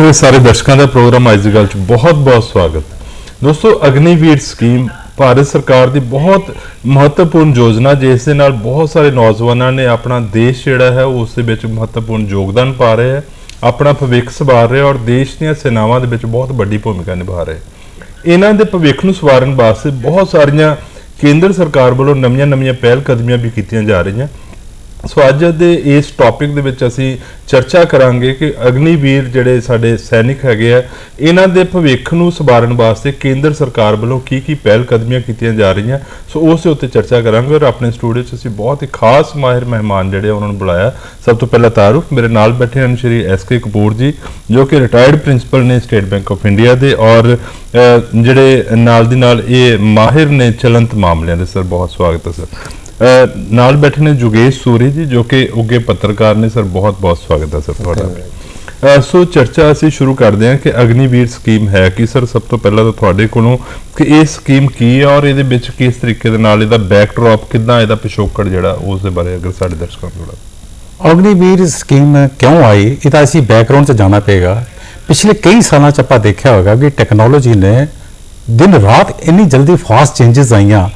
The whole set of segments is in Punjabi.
ਦੇਖ ਰਹੇ ਸਾਰੇ ਦਰਸ਼ਕਾਂ ਦਾ ਪ੍ਰੋਗਰਾਮ ਅੱਜ ਦੀ ਗੱਲ ਚ ਬਹੁਤ-ਬਹੁਤ ਸਵਾਗਤ ਦੋਸਤੋ, ਅਗਨੀਵੀਰ ਸਕੀਮ ਭਾਰਤ ਸਰਕਾਰ ਦੀ ਬਹੁਤ ਮਹੱਤਵਪੂਰਨ ਯੋਜਨਾ ਜਿਸ ਦੇ ਨਾਲ ਬਹੁਤ ਸਾਰੇ ਨੌਜਵਾਨਾਂ ਨੇ ਆਪਣਾ ਦੇਸ਼ ਜਿਹੜਾ ਹੈ, ਉਸ ਦੇ ਵਿੱਚ ਮਹੱਤਵਪੂਰਨ ਯੋਗਦਾਨ ਪਾ ਰਹੇ ਹੈ, ਆਪਣਾ ਭਵਿੱਖ ਸੰਵਾਰ ਰਹੇ ਔਰ ਦੇਸ਼ ਦੀਆਂ ਸੇਨਾਵਾਂ ਦੇ ਵਿੱਚ ਬਹੁਤ ਵੱਡੀ ਭੂਮਿਕਾ ਨਿਭਾ ਰਹੇ ਇਹਨਾਂ ਦੇ ਭਵਿੱਖ ਨੂੰ ਸਵਾਰਨ ਵਾਸਤੇ ਬਹੁਤ ਸਾਰੀਆਂ ਕੇਂਦਰ ਸਰਕਾਰ ਵੱਲੋਂ ਨਵੀਆਂ-ਨਵੀਆਂ ਪਹਿਲ ਕਦਮੀਆਂ ਵੀ ਕੀਤੀਆਂ ਜਾ ਰਹੀਆਂ। ਸੋ ਅੱਜ ਦੇ ਇਸ ਟੌਪਿਕ ਦੇ ਵਿੱਚ ਅਸੀਂ ਚਰਚਾ ਕਰਾਂਗੇ ਕਿ ਅਗਨੀਵੀਰ ਜਿਹੜੇ ਸਾਡੇ ਸੈਨਿਕ ਹੈਗੇ ਆ, ਇਹਨਾਂ ਦੇ ਭਵਿੱਖ ਨੂੰ ਸੁਧਾਰਨ ਵਾਸਤੇ ਕੇਂਦਰ ਸਰਕਾਰ ਵੱਲੋਂ ਕੀ ਕੀ ਪਹਿਲ ਕਦਮੀਆਂ ਕੀਤੀਆਂ ਜਾ ਰਹੀਆਂ। ਸੋ ਉਸ ਦੇ ਉੱਤੇ ਚਰਚਾ ਕਰਾਂਗੇ ਔਰ ਆਪਣੇ ਸਟੂਡੀਓ 'ਚ ਅਸੀਂ ਬਹੁਤ ਹੀ ਖਾਸ ਮਾਹਿਰ ਮਹਿਮਾਨ ਜਿਹੜੇ ਆ, ਉਹਨਾਂ ਨੂੰ ਬੁਲਾਇਆ। ਸਭ ਤੋਂ ਪਹਿਲਾਂ ਤਾਰੁਫ ਮੇਰੇ ਨਾਲ ਬੈਠੇ ਹਨ ਸ਼੍ਰੀ ਐਸ ਕੇ ਕਪੂਰ ਜੀ, ਜੋ ਕਿ ਰਿਟਾਇਰਡ ਪ੍ਰਿੰਸੀਪਲ ਨੇ ਸਟੇਟ ਬੈਂਕ ਆਫ ਇੰਡੀਆ ਦੇ ਔਰ ਜਿਹੜੇ ਨਾਲ ਦੀ ਨਾਲ ਇਹ ਮਾਹਿਰ ਨੇ ਚਲੰਤ ਮਾਮਲਿਆਂ ਦੇ। ਸਰ, ਬਹੁਤ ਸਵਾਗਤ ਹੈ, ਸਰ। ਨਾਲ ਬੈਠੇ ਨੇ ਜੁਗੇਸ਼ ਸੂਰੀ ਜੀ, ਜੋ ਕਿ ਉੱਗੇ ਪੱਤਰਕਾਰ ਨੇ। ਸਰ, ਬਹੁਤ ਬਹੁਤ ਸਵਾਗਤ ਹੈ ਸਰ ਤੁਹਾਡਾ। ਸੋ ਚਰਚਾ ਅਸੀਂ ਸ਼ੁਰੂ ਕਰਦੇ ਹਾਂ ਕਿ ਅਗਨੀਵੀਰ ਸਕੀਮ ਹੈ ਕਿ। ਸਰ, ਸਭ ਤੋਂ ਪਹਿਲਾਂ ਤਾਂ ਤੁਹਾਡੇ ਕੋਲੋਂ ਕਿ ਇਹ ਸਕੀਮ ਕੀ ਹੈ ਔਰ ਇਹਦੇ ਵਿੱਚ ਕਿਸ ਤਰੀਕੇ ਦੇ ਨਾਲ ਇਹਦਾ ਬੈਕਡ੍ਰੌਪ ਕਿੱਦਾਂ ਇਹਦਾ ਪਿਛੋਕੜ ਜਿਹੜਾ ਉਸ ਦੇ ਬਾਰੇ ਅਗਰ ਸਾਡੇ ਦਰਸ਼ਕਾਂ ਨੂੰ ਥੋੜਾ ਅਗਨੀਵੀਰ ਸਕੀਮ ਕਿਉਂ ਆਈ? ਇਹ ਤਾਂ ਅਸੀਂ ਬੈਕਗ੍ਰਾਉਂਡ 'ਚ ਜਾਣਾ ਪਏਗਾ। ਪਿਛਲੇ ਕਈ ਸਾਲਾਂ 'ਚ ਆਪਾਂ ਦੇਖਿਆ ਹੋਗਾ ਕਿ ਟੈਕਨੋਲੋਜੀ ਨੇ ਦਿਨ ਰਾਤ ਇੰਨੀ ਜਲਦੀ ਫਾਸਟ ਚੇਂਜਸ ਆਈਆਂ।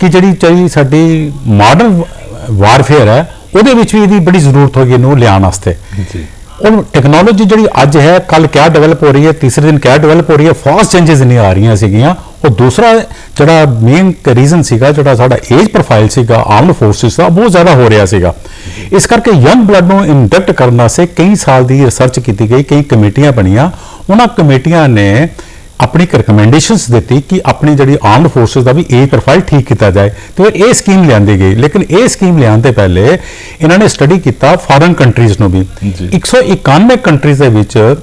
ਕਿ ਜਿਹੜੀ ਚਾਹੀ ਸਾਡੀ ਮਾਡਰਨ ਵਾਰਫੇਅਰ ਹੈ ਉਹਦੇ ਵਿੱਚ ਵੀ ਇਹਦੀ ਬੜੀ ਜ਼ਰੂਰਤ ਹੋਈ ਇਹਨੂੰ ਲਿਆਉਣ ਵਾਸਤੇ। ਜੀ। ਉਹ ਟੈਕਨੋਲੋਜੀ ਜਿਹੜੀ ਅੱਜ ਹੈ ਕੱਲ ਕਿਆ ਡਿਵੈਲਪ ਹੋ ਰਹੀ ਹੈ ਤੀਸਰੇ ਦਿਨ ਕਿਆ ਡਿਵੈਲਪ ਹੋ ਰਹੀ ਹੈ ਫਾਸਟ ਚੇਂਜਸ ਨਹੀਂ ਆ ਰਹੀਆਂ ਸੀਗੀਆਂ। ਉਹ ਦੂਸਰਾ ਜਿਹੜਾ ਮੇਨ ਰੀਜ਼ਨ ਸੀਗਾ ਜਿਹੜਾ ਸਾਡਾ ਏਜ ਪ੍ਰੋਫਾਈਲ ਸੀਗਾ ਆਰਮਡ ਫੋਰਸਿਸ ਦਾ ਬਹੁਤ ਜ਼ਿਆਦਾ ਹੋ ਰਿਹਾ ਸੀਗਾ। ਇਸ ਕਰਕੇ ਯੰਗ ਬਲੱਡ ਨੂੰ ਇੰਡਕਟ ਕਰਨ ਵਾਸਤੇ ਕਈ ਸਾਲ ਦੀ ਰਿਸਰਚ ਕੀਤੀ ਗਈ ਕਈ ਕਮੇਟੀਆਂ ਬਣੀਆਂ। ਉਹਨਾਂ ਕਮੇਟੀਆਂ ਨੇ ਆਪਣੀ ਇੱਕ ਰეკਮੈਂਡੇਸ਼ਨਸ ਦਿੱਤੀ ਕਿ ਆਪਣੀ ਜਿਹੜੀ ਆਰਮਡ ਫੋਰਸਸ ਦਾ ਵੀ ਏਜ ਪ੍ਰੋਫਾਈਲ ਠੀਕ ਕੀਤਾ ਜਾਏ ਤੇ ਇਹ ਸਕੀਮ ਲਿਆਂਦੀ ਗਈ ਲੇਕਿਨ ਇਹ ਸਕੀਮ ਲਿਆਉਣ ਤੋਂ ਪਹਿਲੇ ਇਹਨਾਂ ਨੇ ਸਟੱਡੀ ਕੀਤਾ ਫੋਰਨ ਕੰਟਰੀਜ਼ ਨੂੰ ਵੀ। ਜੀ। 191 ਕੰਟਰੀਜ਼ ਦੇ ਵਿੱਚ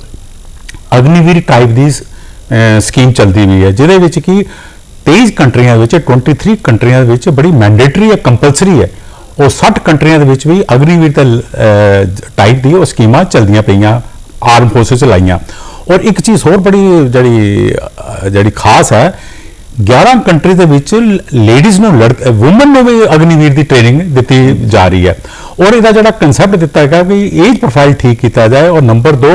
ਅਗਨੀਵੀਰ ਟਾਈਪ ਦੀ ਸਕੀਮ ਚੱਲਦੀ ਵੀ ਹੈ ਜਿਹਦੇ ਵਿੱਚ ਕਿ 23 ਕੰਟਰੀਆਂ ਵਿੱਚ 23 ਕੰਟਰੀਆਂ ਦੇ ਵਿੱਚ ਬੜੀ ਮੈਂਡੇਟਰੀ ਹੈ ਕੰਪਲਸਰੀ ਹੈ। ਉਹ 60 ਕੰਟਰੀਆਂ ਦੇ ਵਿੱਚ ਵੀ ਅਗਨੀਵੀਰ ਦਾ ਟਾਈਪ ਦੀ ਉਹ ਸਕੀਮਾਂ ਚੱਲਦੀਆਂ ਪਈਆਂ ਆਰਮ ਫੋਰਸਸ ਚ ਲਾਈਆਂ। ਔਰ ਇੱਕ ਚੀਜ਼ ਹੋਰ ਬੜੀ ਜਿਹੜੀ ਜਿਹੜੀ ਖਾਸ ਹੈ 11 ਕੰਟਰੀ ਦੇ ਵਿੱਚ ਲੇਡੀਜ਼ ਨੂੰ ਲੜਕ ਔਮਨ ਨੂੰ ਵੀ ਅਗਨੀਵੀਰ ਦੀ ਟ੍ਰੇਨਿੰਗ ਦਿੱਤੀ ਜਾ ਰਹੀ ਹੈ। ਔਰ ਇਹਦਾ ਜਿਹੜਾ ਕਨਸੈਪਟ ਦਿੱਤਾ ਹੈਗਾ ਵੀ ਏਜ ਪ੍ਰੋਫਾਈਲ ਠੀਕ ਕੀਤਾ ਜਾਏ ਔਰ ਨੰਬਰ 2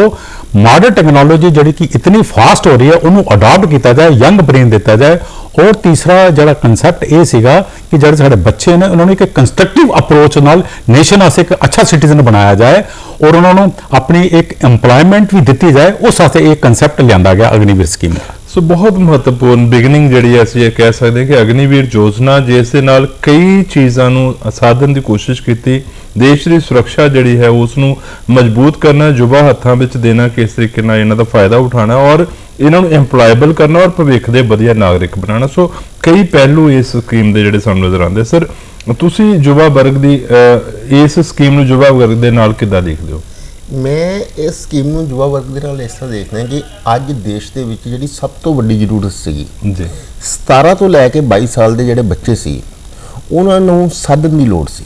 ਮਾਡਰਨ ਟੈਕਨੋਲੋਜੀ ਜਿਹੜੀ ਕਿ ਇਤਨੀ ਫਾਸਟ ਹੋ ਰਹੀ ਹੈ, ਉਹਨੂੰ ਅਡਾਪਟ ਕੀਤਾ ਜਾਏ ਯੰਗ ਬ੍ਰੇਨ ਦਿੱਤਾ ਜਾਏ। ਔਰ ਤੀਸਰਾ ਜਿਹੜਾ ਕਨਸੈਪਟ ਇਹ ਸੀਗਾ ਕਿ ਜਿਹੜੇ ਸਾਡੇ ਬੱਚੇ ਨੇ, ਉਹਨਾਂ ਨੂੰ ਇੱਕ ਕੰਸਟਰਕਟਿਵ ਅਪਰੋਚ ਨਾਲ ਨੇਸ਼ਨ ਵਾਸਤੇ ਇੱਕ ਅੱਛਾ ਸਿਟੀਜ਼ਨ ਬਣਾਇਆ ਜਾਏ ਔਰ ਉਹਨਾਂ ਨੂੰ ਆਪਣੀ ਇੱਕ EMPLOYMENT ਵੀ ਦਿੱਤੀ ਜਾਏ, ਉਸ ਵਾਸਤੇ ਇਹ ਕਨਸੈਪਟ ਲਿਆਂਦਾ ਗਿਆ ਅਗਨੀਵੀਰ ਸਕੀਮ ਦਾ ਸੋ ਬਹੁਤ ਮਹੱਤਵਪੂਰਨ ਬਿਗਨਿੰਗ ਜਿਹੜੀ ਹੈ, ਅਸੀਂ ਇਹ ਕਹਿ ਸਕਦੇ ਹਾਂ ਕਿ ਅਗਨੀਵੀਰ ਯੋਜਨਾ ਜਿਸ ਦੇ ਨਾਲ ਕਈ ਚੀਜ਼ਾਂ ਨੂੰ ਸਾਧਨ ਦੀ ਕੋਸ਼ਿਸ਼ ਕੀਤੀ, ਦੇਸ਼ ਦੀ ਸੁਰੱਖਿਆ ਜਿਹੜੀ ਹੈ ਉਸ ਨੂੰ ਮਜ਼ਬੂਤ ਕਰਨਾ, ਯੁਵਾ ਹੱਥਾਂ ਵਿੱਚ ਦੇਣਾ ਕਿਸ ਤਰੀਕੇ ਨਾਲ ਇਹਨਾਂ ਦਾ ਫਾਇਦਾ ਉਠਾਉਣਾ ਔਰ ਇਹਨਾਂ ਨੂੰ EMPLOYABLE ਕਰਨਾ ਔਰ ਭਵਿੱਖ ਦੇ ਵਧੀਆ ਨਾਗਰਿਕ ਬਣਾਉਣਾ। ਸੋ ਕਈ ਪਹਿਲੂ ਇਸ ਸਕੀਮ ਦੇ ਜਿਹੜੇ ਸਾਨੂੰ ਨਜ਼ਰ ਆਉਂਦੇ ਸਰ ਤੁਸੀਂ ਯੁਵਾ ਵਰਗ ਦੀ ਇਸ ਸਕੀਮ ਨੂੰ ਯੁਵਾ ਵਰਗ ਦੇ ਨਾਲ ਕਿੱਦਾਂ ਦੇਖਦੇ ਹੋ? ਮੈਂ ਇਸ ਸਕੀਮ ਨੂੰ ਯੁਵਾ ਵਰਗ ਦੇ ਨਾਲ ਇਸ ਤਰ੍ਹਾਂ ਦੇਖਦਾ ਕਿ ਅੱਜ ਦੇਸ਼ ਦੇ ਵਿੱਚ ਜਿਹੜੀ ਸਭ ਤੋਂ ਵੱਡੀ ਜ਼ਰੂਰਤ ਸੀਗੀ ਜੀ। 17 ਤੋਂ ਲੈ ਕੇ 22 ਸਾਲ ਦੇ ਜਿਹੜੇ ਬੱਚੇ ਸੀ ਉਹਨਾਂ ਨੂੰ ਸਾਧਨ ਦੀ ਲੋੜ ਸੀ।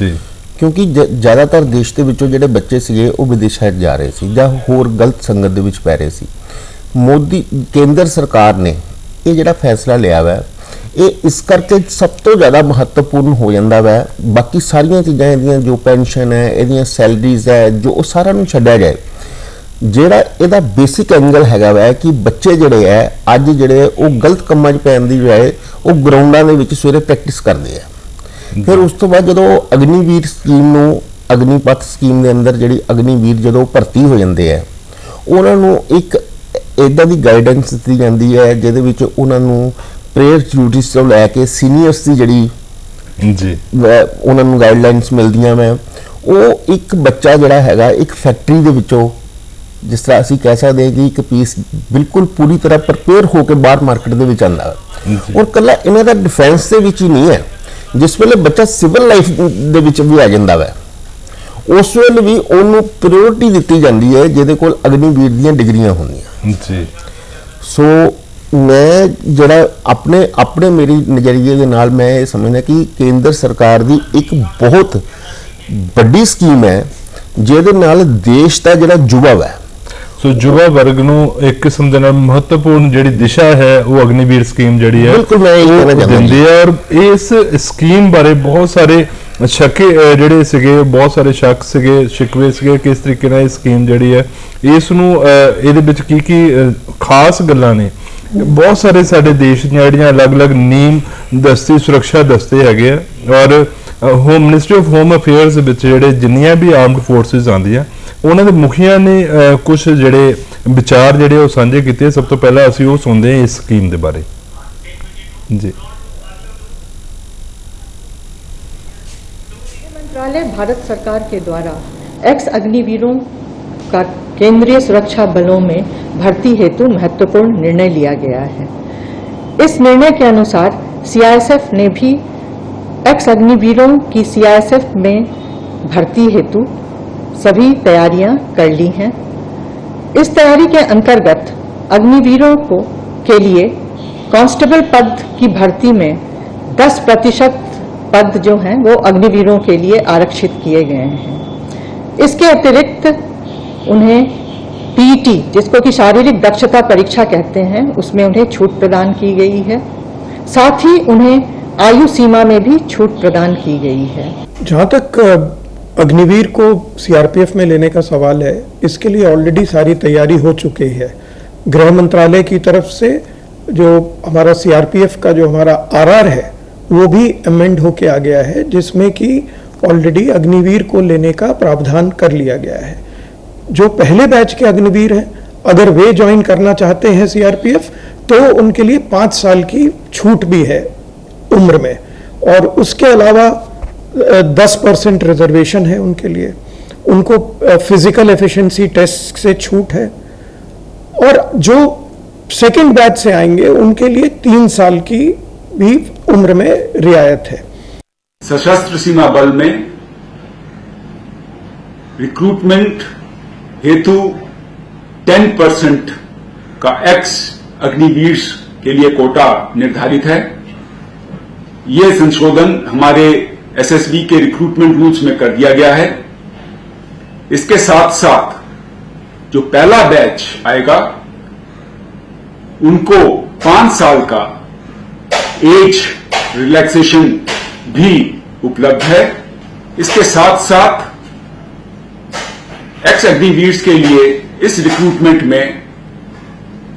ਜੀ। ਕਿਉਂਕਿ ਜ਼ਿਆਦਾਤਰ ਦੇਸ਼ ਦੇ ਵਿੱਚੋਂ ਜਿਹੜੇ ਬੱਚੇ ਸੀਗੇ ਉਹ ਵਿਦੇਸ਼ਾਂ 'ਚ ਜਾ ਰਹੇ ਸੀ ਜਾਂ ਹੋਰ ਗਲਤ ਸੰਗਤ ਦੇ ਵਿੱਚ ਪੈ ਰਹੇ ਸੀ। ਮੋਦੀ ਕੇਂਦਰ ਸਰਕਾਰ ਨੇ ਇਹ ਜਿਹੜਾ ਫੈਸਲਾ ਲਿਆ ਵਾ ਇਹ ਇਸ ਕਰਕੇ ਸਭ ਤੋਂ ਜ਼ਿਆਦਾ ਮਹੱਤਵਪੂਰਨ ਹੋ ਜਾਂਦਾ ਵੈ। ਬਾਕੀ ਸਾਰੀਆਂ ਚੀਜ਼ਾਂ ਇਹਦੀਆਂ ਜੋ ਪੈਨਸ਼ਨ ਹੈ, ਇਹਦੀਆਂ ਸੈਲਰੀਜ਼ ਹੈ, ਜੋ ਉਹ ਸਾਰਾ ਨੂੰ ਛੱਡਿਆ ਜਾਏ। ਜਿਹੜਾ ਇਹਦਾ ਬੇਸਿਕ ਐਂਗਲ ਹੈਗਾ ਵੈ ਕਿ ਬੱਚੇ ਜਿਹੜੇ ਹੈ ਅੱਜ ਜਿਹੜੇ ਉਹ ਗਲਤ ਕੰਮਾਂ 'ਚ ਪੈਣ ਦੀ ਬਜਾਏ ਉਹ ਗਰਾਊਂਡਾਂ ਦੇ ਵਿੱਚ ਸਵੇਰੇ ਪ੍ਰੈਕਟਿਸ ਕਰਦੇ ਆ ਫਿਰ ਉਸ ਤੋਂ ਬਾਅਦ ਜਦੋਂ ਅਗਨੀਵੀਰ ਸਕੀਮ ਨੂੰ, ਅਗਨੀਪਥ ਸਕੀਮ ਦੇ ਅੰਦਰ ਜਿਹੜੀ ਅਗਨੀਵੀਰ ਜਦੋਂ ਭਰਤੀ ਹੋ ਜਾਂਦੇ ਆ ਉਹਨਾਂ ਨੂੰ ਇੱਕ ਇਦਾਂ ਦੀ ਗਾਈਡੈਂਸ ਦਿੱਤੀ ਜਾਂਦੀ ਹੈ ਜਿਹਦੇ ਵਿੱਚ ਉਹਨਾਂ ਨੂੰ ਪ੍ਰੇਅਰ ਡਿਊਟੀਜ਼ ਤੋਂ ਲੈ ਕੇ ਸੀਨੀਅਰਸ ਦੀ ਜਿਹੜੀ ਜੀ। ਉਹਨਾਂ ਨੂੰ ਗਾਈਡਲਾਈਨਸ ਮਿਲਦੀਆਂ ਮੈਂ। ਉਹ ਇੱਕ ਬੱਚਾ ਜਿਹੜਾ ਹੈਗਾ ਇੱਕ ਫੈਕਟਰੀ ਦੇ ਵਿੱਚੋਂ ਜਿਸ ਤਰ੍ਹਾਂ ਅਸੀਂ ਕਹਿ ਸਕਦੇ ਹਾਂ ਕਿ ਇੱਕ ਪੀਸ ਬਿਲਕੁਲ ਪੂਰੀ ਤਰ੍ਹਾਂ ਪ੍ਰਪੇਅਰ ਹੋ ਕੇ ਬਾਹਰ ਮਾਰਕੀਟ ਦੇ ਵਿੱਚ ਆਉਂਦਾ। ਹੈ ਔਰ ਕੱਲਾ ਇਹਨਾਂ ਦਾ ਡਿਫੈਂਸ ਦੇ ਵਿੱਚ ਹੀ ਨਹੀਂ ਹੈ। ਜਿਸ ਵੇਲੇ ਬੱਚਾ ਸਿਵਲ ਲਾਈਫ ਦੇ ਵਿੱਚ ਵੀ ਆ ਜਾਂਦਾ ਹੈ ਉਸ ਵੇਲੇ ਵੀ ਉਹਨੂੰ ਪ੍ਰਾਇੋਰਟੀ ਦਿੱਤੀ ਜਾਂਦੀ ਹੈ ਜਿਹਦੇ ਕੋਲ ਅਗਨੀਵੀਰ ਦੀਆਂ ਡਿਗਰੀਆਂ ਹੁੰਦੀਆਂ। ਜੀ। ਸੋ ਮੈਂ ਜਿਹੜਾ ਆਪਣੇ ਆਪਣੇ ਮੇਰੀ ਨਜ਼ਰੀਏ ਦੇ ਨਾਲ ਮੈਂ ਇਹ ਸਮਝਦਾ ਕਿ ਕੇਂਦਰ ਸਰਕਾਰ ਦੀ ਇੱਕ ਬਹੁਤ ਵੱਡੀ ਸਕੀਮ ਹੈ ਜਿਹਦੇ ਨਾਲ ਦੇਸ਼ ਦਾ ਜਿਹੜਾ ਯੁਵਾ ਹੈ ਸੋ ਯੁਵਾ ਵਰਗ ਨੂੰ ਇੱਕ ਕਿਸਮ ਦੇ ਨਾਲ ਮਹੱਤਵਪੂਰਨ ਜਿਹੜੀ ਦਿਸ਼ਾ ਹੈ ਉਹ ਅਗਨੀਵੀਰ ਸਕੀਮ ਜਿਹੜੀ ਹੈ ਬਿਲਕੁਲ ਮੈਂ ਇਹੀ ਕਹਿਣਾ ਚਾਹੁੰਦਾ ਦਿੰਦੀ ਹੈ ਔਰ ਇਸ ਸਕੀਮ ਬਾਰੇ ਬਹੁਤ ਸਾਰੇ ਸ਼ੱਕੇ ਜਿਹੜੇ ਸੀਗੇ ਬਹੁਤ ਸਾਰੇ ਸ਼ੱਕ ਸੀਗੇ ਸ਼ਿਕਵੇ ਸੀਗੇ ਕਿਸ ਤਰੀਕੇ ਨਾਲ ਇਹ ਸਕੀਮ ਜਿਹੜੀ ਹੈ ਇਸ ਨੂੰ ਇਹਦੇ ਵਿੱਚ ਕੀ ਕੀ ਖਾਸ ਗੱਲਾਂ ਨੇ। ਬਹੁਤ ਸਾਰੇ ਸਾਡੇ ਦੇਸ਼ ਦੀਆਂ ਜਿਹੜੀਆਂ ਅਲੱਗ-ਅਲੱਗ ਨੀਮ ਦਸਤੀ ਸੁਰੱਖਿਆ ਦਸਤੇ ਹੈਗੇ ਆ ਔਰ home ministry of home affairs ਵਿੱਚ ਜਿਹੜੇ ਜਿੰਨੀਆਂ ਵੀ ਆਰਮਡ ਫੋਰਸਿਸ ਆਉਂਦੀਆਂ ਉਹਨਾਂ ਦੇ ਮੁਖੀਆਂ ਨੇ ਕੁਝ ਜਿਹੜੇ ਵਿਚਾਰ ਜਿਹੜੇ ਉਹ ਸਾਂਝੇ ਕੀਤੇ ਸਭ ਤੋਂ ਪਹਿਲਾਂ ਅਸੀਂ ਉਹ ਸੁਣਦੇ ਹਾਂ ਇਸ ਸਕੀਮ ਦੇ ਬਾਰੇ ਜੀ मंत्रालय भारत सरकार के द्वारा एक्स अग्निवीरों का केंद्रीय सुरक्षा बलों में भर्ती हेतु महत्वपूर्ण निर्णय लिया गया है। इस निर्णय के अनुसार सीआईएसएफ ने भी एक्स अग्निवीरों की सीआईएसएफ में भर्ती हेतु सभी तैयारियाँ कर ली हैं। इस तैयारी के अंतर्गत अग्निवीरों को के लिए कांस्टेबल पद की भर्ती में 10 प्रतिशत पद जो हैं, वो अग्निवीरों के लिए आरक्षित किए गए हैं। इसके अतिरिक्त उन्हें पीटी जिसको कि शारीरिक दक्षता परीक्षा कहते हैं, उसमें उन्हें छूट प्रदान की गई है। साथ ही उन्हें आयु सीमा में भी छूट प्रदान की गई है। जहाँ तक अग्निवीर को सीआरपीएफ में लेने का सवाल है, इसके लिए ऑलरेडी सारी तैयारी हो चुकी है। गृह मंत्रालय की तरफ़ से जो हमारा सीआरपीएफ का जो हमारा आरआर है, वो भी अमेंड होके आ गया है, जिसमें कि ऑलरेडी अग्निवीर को लेने का प्रावधान कर लिया गया है। जो पहले बैच के अग्निवीर हैं, अगर वे ज्वाइन करना चाहते हैं सीआरपीएफ तो उनके लिए पाँच साल की छूट भी है उम्र में। और उसके अलावा दस परसेंट रिजर्वेशन है उनके लिए। उनको फ़िज़िकल एफिशिएंसी टेस्ट से छूट है। और जो सेकंड बैच से आएँगे, उनके लिए तीन साल की भी उम्र में रियायत है। सशस्त्र सीमा बल में रिक्रूटमेंट हेतु 10 परसेंट का एक्स अग्निवीर के लिए कोटा निर्धारित है। ये संशोधन हमारे एसएसबी के रिक्रूटमेंट रूल्स में कर दिया गया है। इसके साथ साथ जो पहला बैच आएगा, उनको पाँच साल का एज रिलैक्सेशन भी उपलब्ध है। इसके साथ साथ एक्स अग्निवीर्स के लिए इस रिक्रूटमेंट में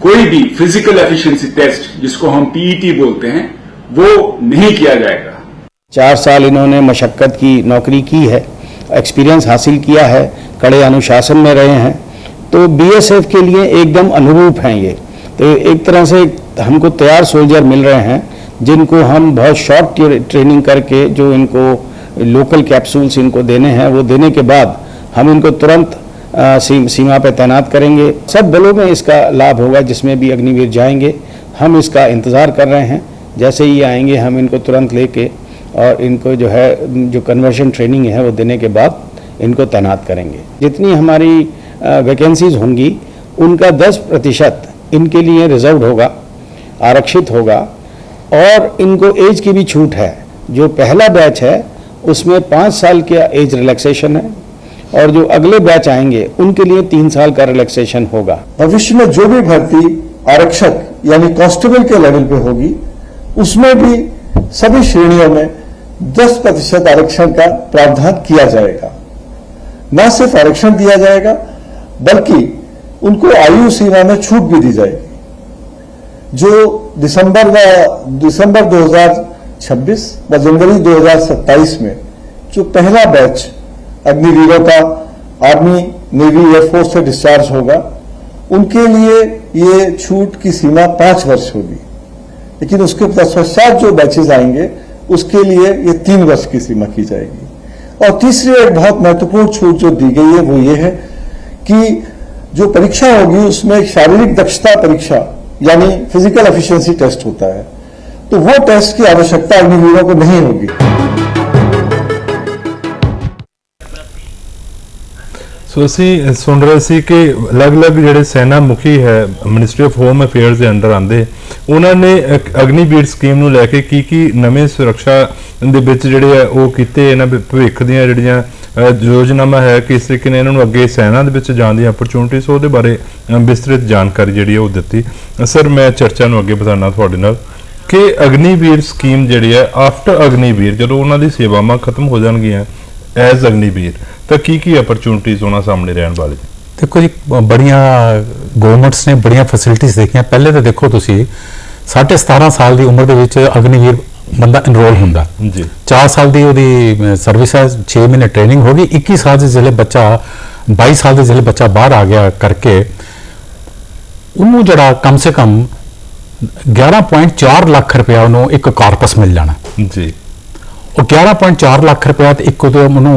कोई भी फ़िज़िकल एफिशिएंसी टेस्ट जिसको हम पीईटी बोलते हैं, वो नहीं किया जाएगा। चार साल इन्होंने मशक्क़त की, नौकरी की है एक्सपीरियंस हासिल किया है, कड़े अनुशासन में रहे हैं। तो बीएसएफ के लिए एकदम अनुरूप हैं ये। तो एक तरह से हमको तैयार सोल्जर मिल रहे हैं, जिनको हम बहुत शॉर्ट ट्रेनिंग करके जो इनको लोकल कैप्सूल्स इनको देने हैं, वो देने के बाद हम इनको तुरंत अ, सी, सीमा पर तैनात करेंगे। सब बलों में इसका लाभ होगा जिसमें भी अग्निवीर जाएँगे। हम इसका इंतज़ार कर रहे हैं। जैसे ही आएँगे हम इनको तुरंत लेके और इनको जो है जो कन्वर्शन ट्रेनिंग है वो देने के बाद इनको तैनात करेंगे। जितनी हमारी वैकेंसीज होंगी उनका 10 प्रतिशत इनके लिए रिज़र्व होगा आरक्षित होगा। और इनको एज की भी छूट है। जो पहला बैच है उसमें पाँच साल का एज रिलैक्सेशन है। और जो अगले बैच आएँगे, उनके लिए तीन साल का रिलैक्सेशन होगा। भविष्य में जो भी भर्ती आरक्षक, यानी कांस्टेबल के लेवल पे होगी, उसमें भी सभी श्रेणियों में 10 प्रतिशत आरक्षण का प्रावधान किया जाएगा। न सिर्फ़ आरक्षण दिया जाएगा, बल्कि उनको आयु सीमा में छूट भी दी जाएगी। जो दिसंबर व दिसंबर 2026 व जनवरी 2027 में जो पहला बैच अग्निवीरों का आर्मी नेवी एयरफोर्स से डिस्चार्ज होगा। उनके लिए ये छूट की सीमा पाँच वर्ष होगी। लेकिन उसके पश्चात जो बैचेज आएँगे, उसके लिए ये तीन वर्ष की सीमा की जाएगी। और तीसरी एक बहुत महत्वपूर्ण छूट जो दी गई है, वो ये है कि जो परीक्षा होगी, उसमें एक शारीरिक दक्षता परीक्षा, यानी फ़िज़िकल एफिशिएंसी टेस्ट होता है। तो वो टेस्ट की आवश्यकता अग्निवीरों को नहीं होगी। ਸੋ ਅਸੀਂ ਸੁਣ ਰਹੇ ਸੀ ਕਿ ਅਲੱਗ-ਅਲੱਗ ਜਿਹੜੇ ਸੈਨਾ ਮੁਖੀ ਹੈ ਮਿਨਿਸਟਰੀ ਆਫ ਹੋਮ ਅਫੇਅਰਸ ਦੇ ਅੰਡਰ ਆਂਦੇ ਉਹਨਾਂ ਨੇ ਅਗਨੀਵੀਰ ਸਕੀਮ ਨੂੰ ਲੈ ਕੇ ਕੀ ਕੀ ਨਵੇਂ ਸੁਰੱਖਿਆ ਦੇ ਵਿੱਚ ਜਿਹੜੇ ਆ, ਉਹ ਕੀਤੇ, ਇਹਨਾਂ ਦੇ ਭਵਿੱਖ ਦੀਆਂ ਜਿਹੜੀਆਂ ਯੋਜਨਾਵਾਂ ਹੈ, ਕਿਸ ਤਰੀਕੇ ਨਾਲ ਇਹਨਾਂ ਨੂੰ ਅੱਗੇ ਸੈਨਾ ਦੇ ਵਿੱਚ ਜਾਣ ਦੀ ਅਪਰਚੂਨਿਟੀਜ਼ ਉਹਦੇ ਬਾਰੇ ਵਿਸਤ੍ਰਿਤ ਜਾਣਕਾਰੀ ਜਿਹੜੀ ਹੈ ਉਹ ਦਿੱਤੀ। ਸਰ, ਮੈਂ ਚਰਚਾ ਨੂੰ ਅੱਗੇ ਵਧਾਉਣਾ ਤੁਹਾਡੇ ਨਾਲ ਕਿ ਅਗਨੀਵੀਰ ਸਕੀਮ ਜਿਹੜੀ ਹੈ ਆਫਟਰ ਅਗਨੀਵੀਰ ਜਦੋਂ ਉਹਨਾਂ ਦੀ ਸੇਵਾਵਾਂ ਖਤਮ ਹੋ ਜਾਣਗੀਆਂ ਐਜ਼ ਅਗਨੀਵੀਰ ਤਾਂ ਕੀ ਕੀ ਅਪਰਚੂਨਿਟੀਜ਼ ਉਹਨਾਂ ਸਾਹਮਣੇ ਰਹਿਣ ਵਾਲੀ ਦੇਖੋ ਜੀ ਬੜੀਆਂ ਗਵਰਨਮੈਂਟਸ ਨੇ ਬੜੀਆਂ ਫੈਸਿਲਿਟੀਆਂ ਦੇਖੀਆਂ। ਪਹਿਲੇ ਤਾਂ ਦੇਖੋ ਤੁਸੀਂ ਸਾਢੇ 17 ਸਾਲ ਦੀ ਉਮਰ ਦੇ ਵਿੱਚ ਅਗਨੀਵੀਰ ਬੰਦਾ ਇਨਰੋਲ ਹੁੰਦਾ। ਜੀ। 4 ਸਾਲ ਦੀ ਉਹਦੀ ਸਰਵਿਸ ਹੈ 6 ਮਹੀਨੇ ਟ੍ਰੇਨਿੰਗ ਹੋ ਗਈ। 21 ਸਾਲ ਦੇ ਜਿਹੜੇ ਬੱਚਾ 22 ਸਾਲ ਦੇ ਜਿਹੜੇ ਬੱਚਾ ਬਾਹਰ ਆ ਗਿਆ ਕਰਕੇ ਉਹਨੂੰ ਜਿਹੜਾ ਕਮ ਸੇ ਕਮ 11.4 ਲੱਖ ਰੁਪਇਆ ਉਹਨੂੰ ਇੱਕ ਕਾਰਪਸ ਮਿਲ ਜਾਣਾ। ਜੀ। ਉਹ 11.4 ਲੱਖ ਰੁਪਇਆ ਤੇ ਇੱਕ ਉਹਨੂੰ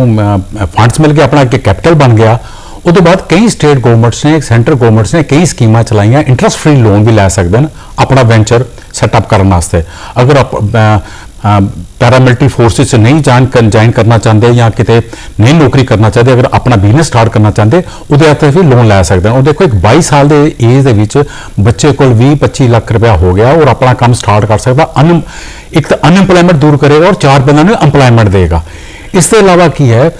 ਫੰਡਸ ਮਿਲ ਗਿਆ ਆਪਣਾ ਇੱਕ ਕੈਪੀਟਲ ਬਣ ਗਿਆ। ਉਹਦੇ ਬਾਅਦ ਕਈ ਸਟੇਟ ਗਵਰਨਮੈਂਟਸ ਨੇ ਸੈਂਟਰ ਗਵਰਨਮੈਂਟਸ ਨੇ ਕਈ ਸਕੀਮਾਂ ਚਲਾਈਆਂ ਇੰਟਰਸਟ ਫ੍ਰੀ ਲੋਨ ਵੀ ਲੈ ਸਕਦੇ ਨੇ ਆਪਣਾ ਵੈਂਚਰ ਸੈਟਅਪ ਕਰਨ ਵਾਸਤੇ। ਅਗਰ ਪੈਰਾਮਿਲਟਰੀ ਫੋਰਸਿਸ 'ਚ ਨਹੀਂ ਜਾਣ ਜੁਆਇਨ ਕਰਨਾ ਚਾਹੁੰਦੇ ਜਾਂ ਕਿਤੇ ਨਹੀਂ ਨੌਕਰੀ ਕਰਨਾ ਚਾਹਦੇ, ਅਗਰ ਆਪਣਾ ਬਿਜ਼ਨਸ ਸਟਾਰਟ ਕਰਨਾ ਚਾਹੁੰਦੇ, ਉਹਦੇ ਵਾਸਤੇ ਵੀ ਲੋਨ ਲੈ ਸਕਦੇ ਨੇ ਉਹ ਦੇਖੋ, ਇੱਕ 22 ਸਾਲ ਦੇ ਏਜ ਦੇ ਵਿੱਚ ਬੱਚੇ ਕੋਲ 20 25 ਲੱਖ ਰੁਪਇਆ ਹੋ ਗਿਆ ਔਰ ਆਪਣਾ ਕੰਮ ਸਟਾਰਟ ਕਰ ਸਕਦਾ, ਅਨ, ਇੱਕ ਤਾਂ ਅਨਐਮਪਲੋਇਮੈਂਟ ਦੂਰ ਕਰੇਗਾ ਔਰ ਚਾਰ ਬੰਦਿਆਂ ਨੂੰ EMPLOYMENT ਦੇਗਾ। ਇਸ ਤੋਂ ਇਲਾਵਾ ਕੀ ਹੈ,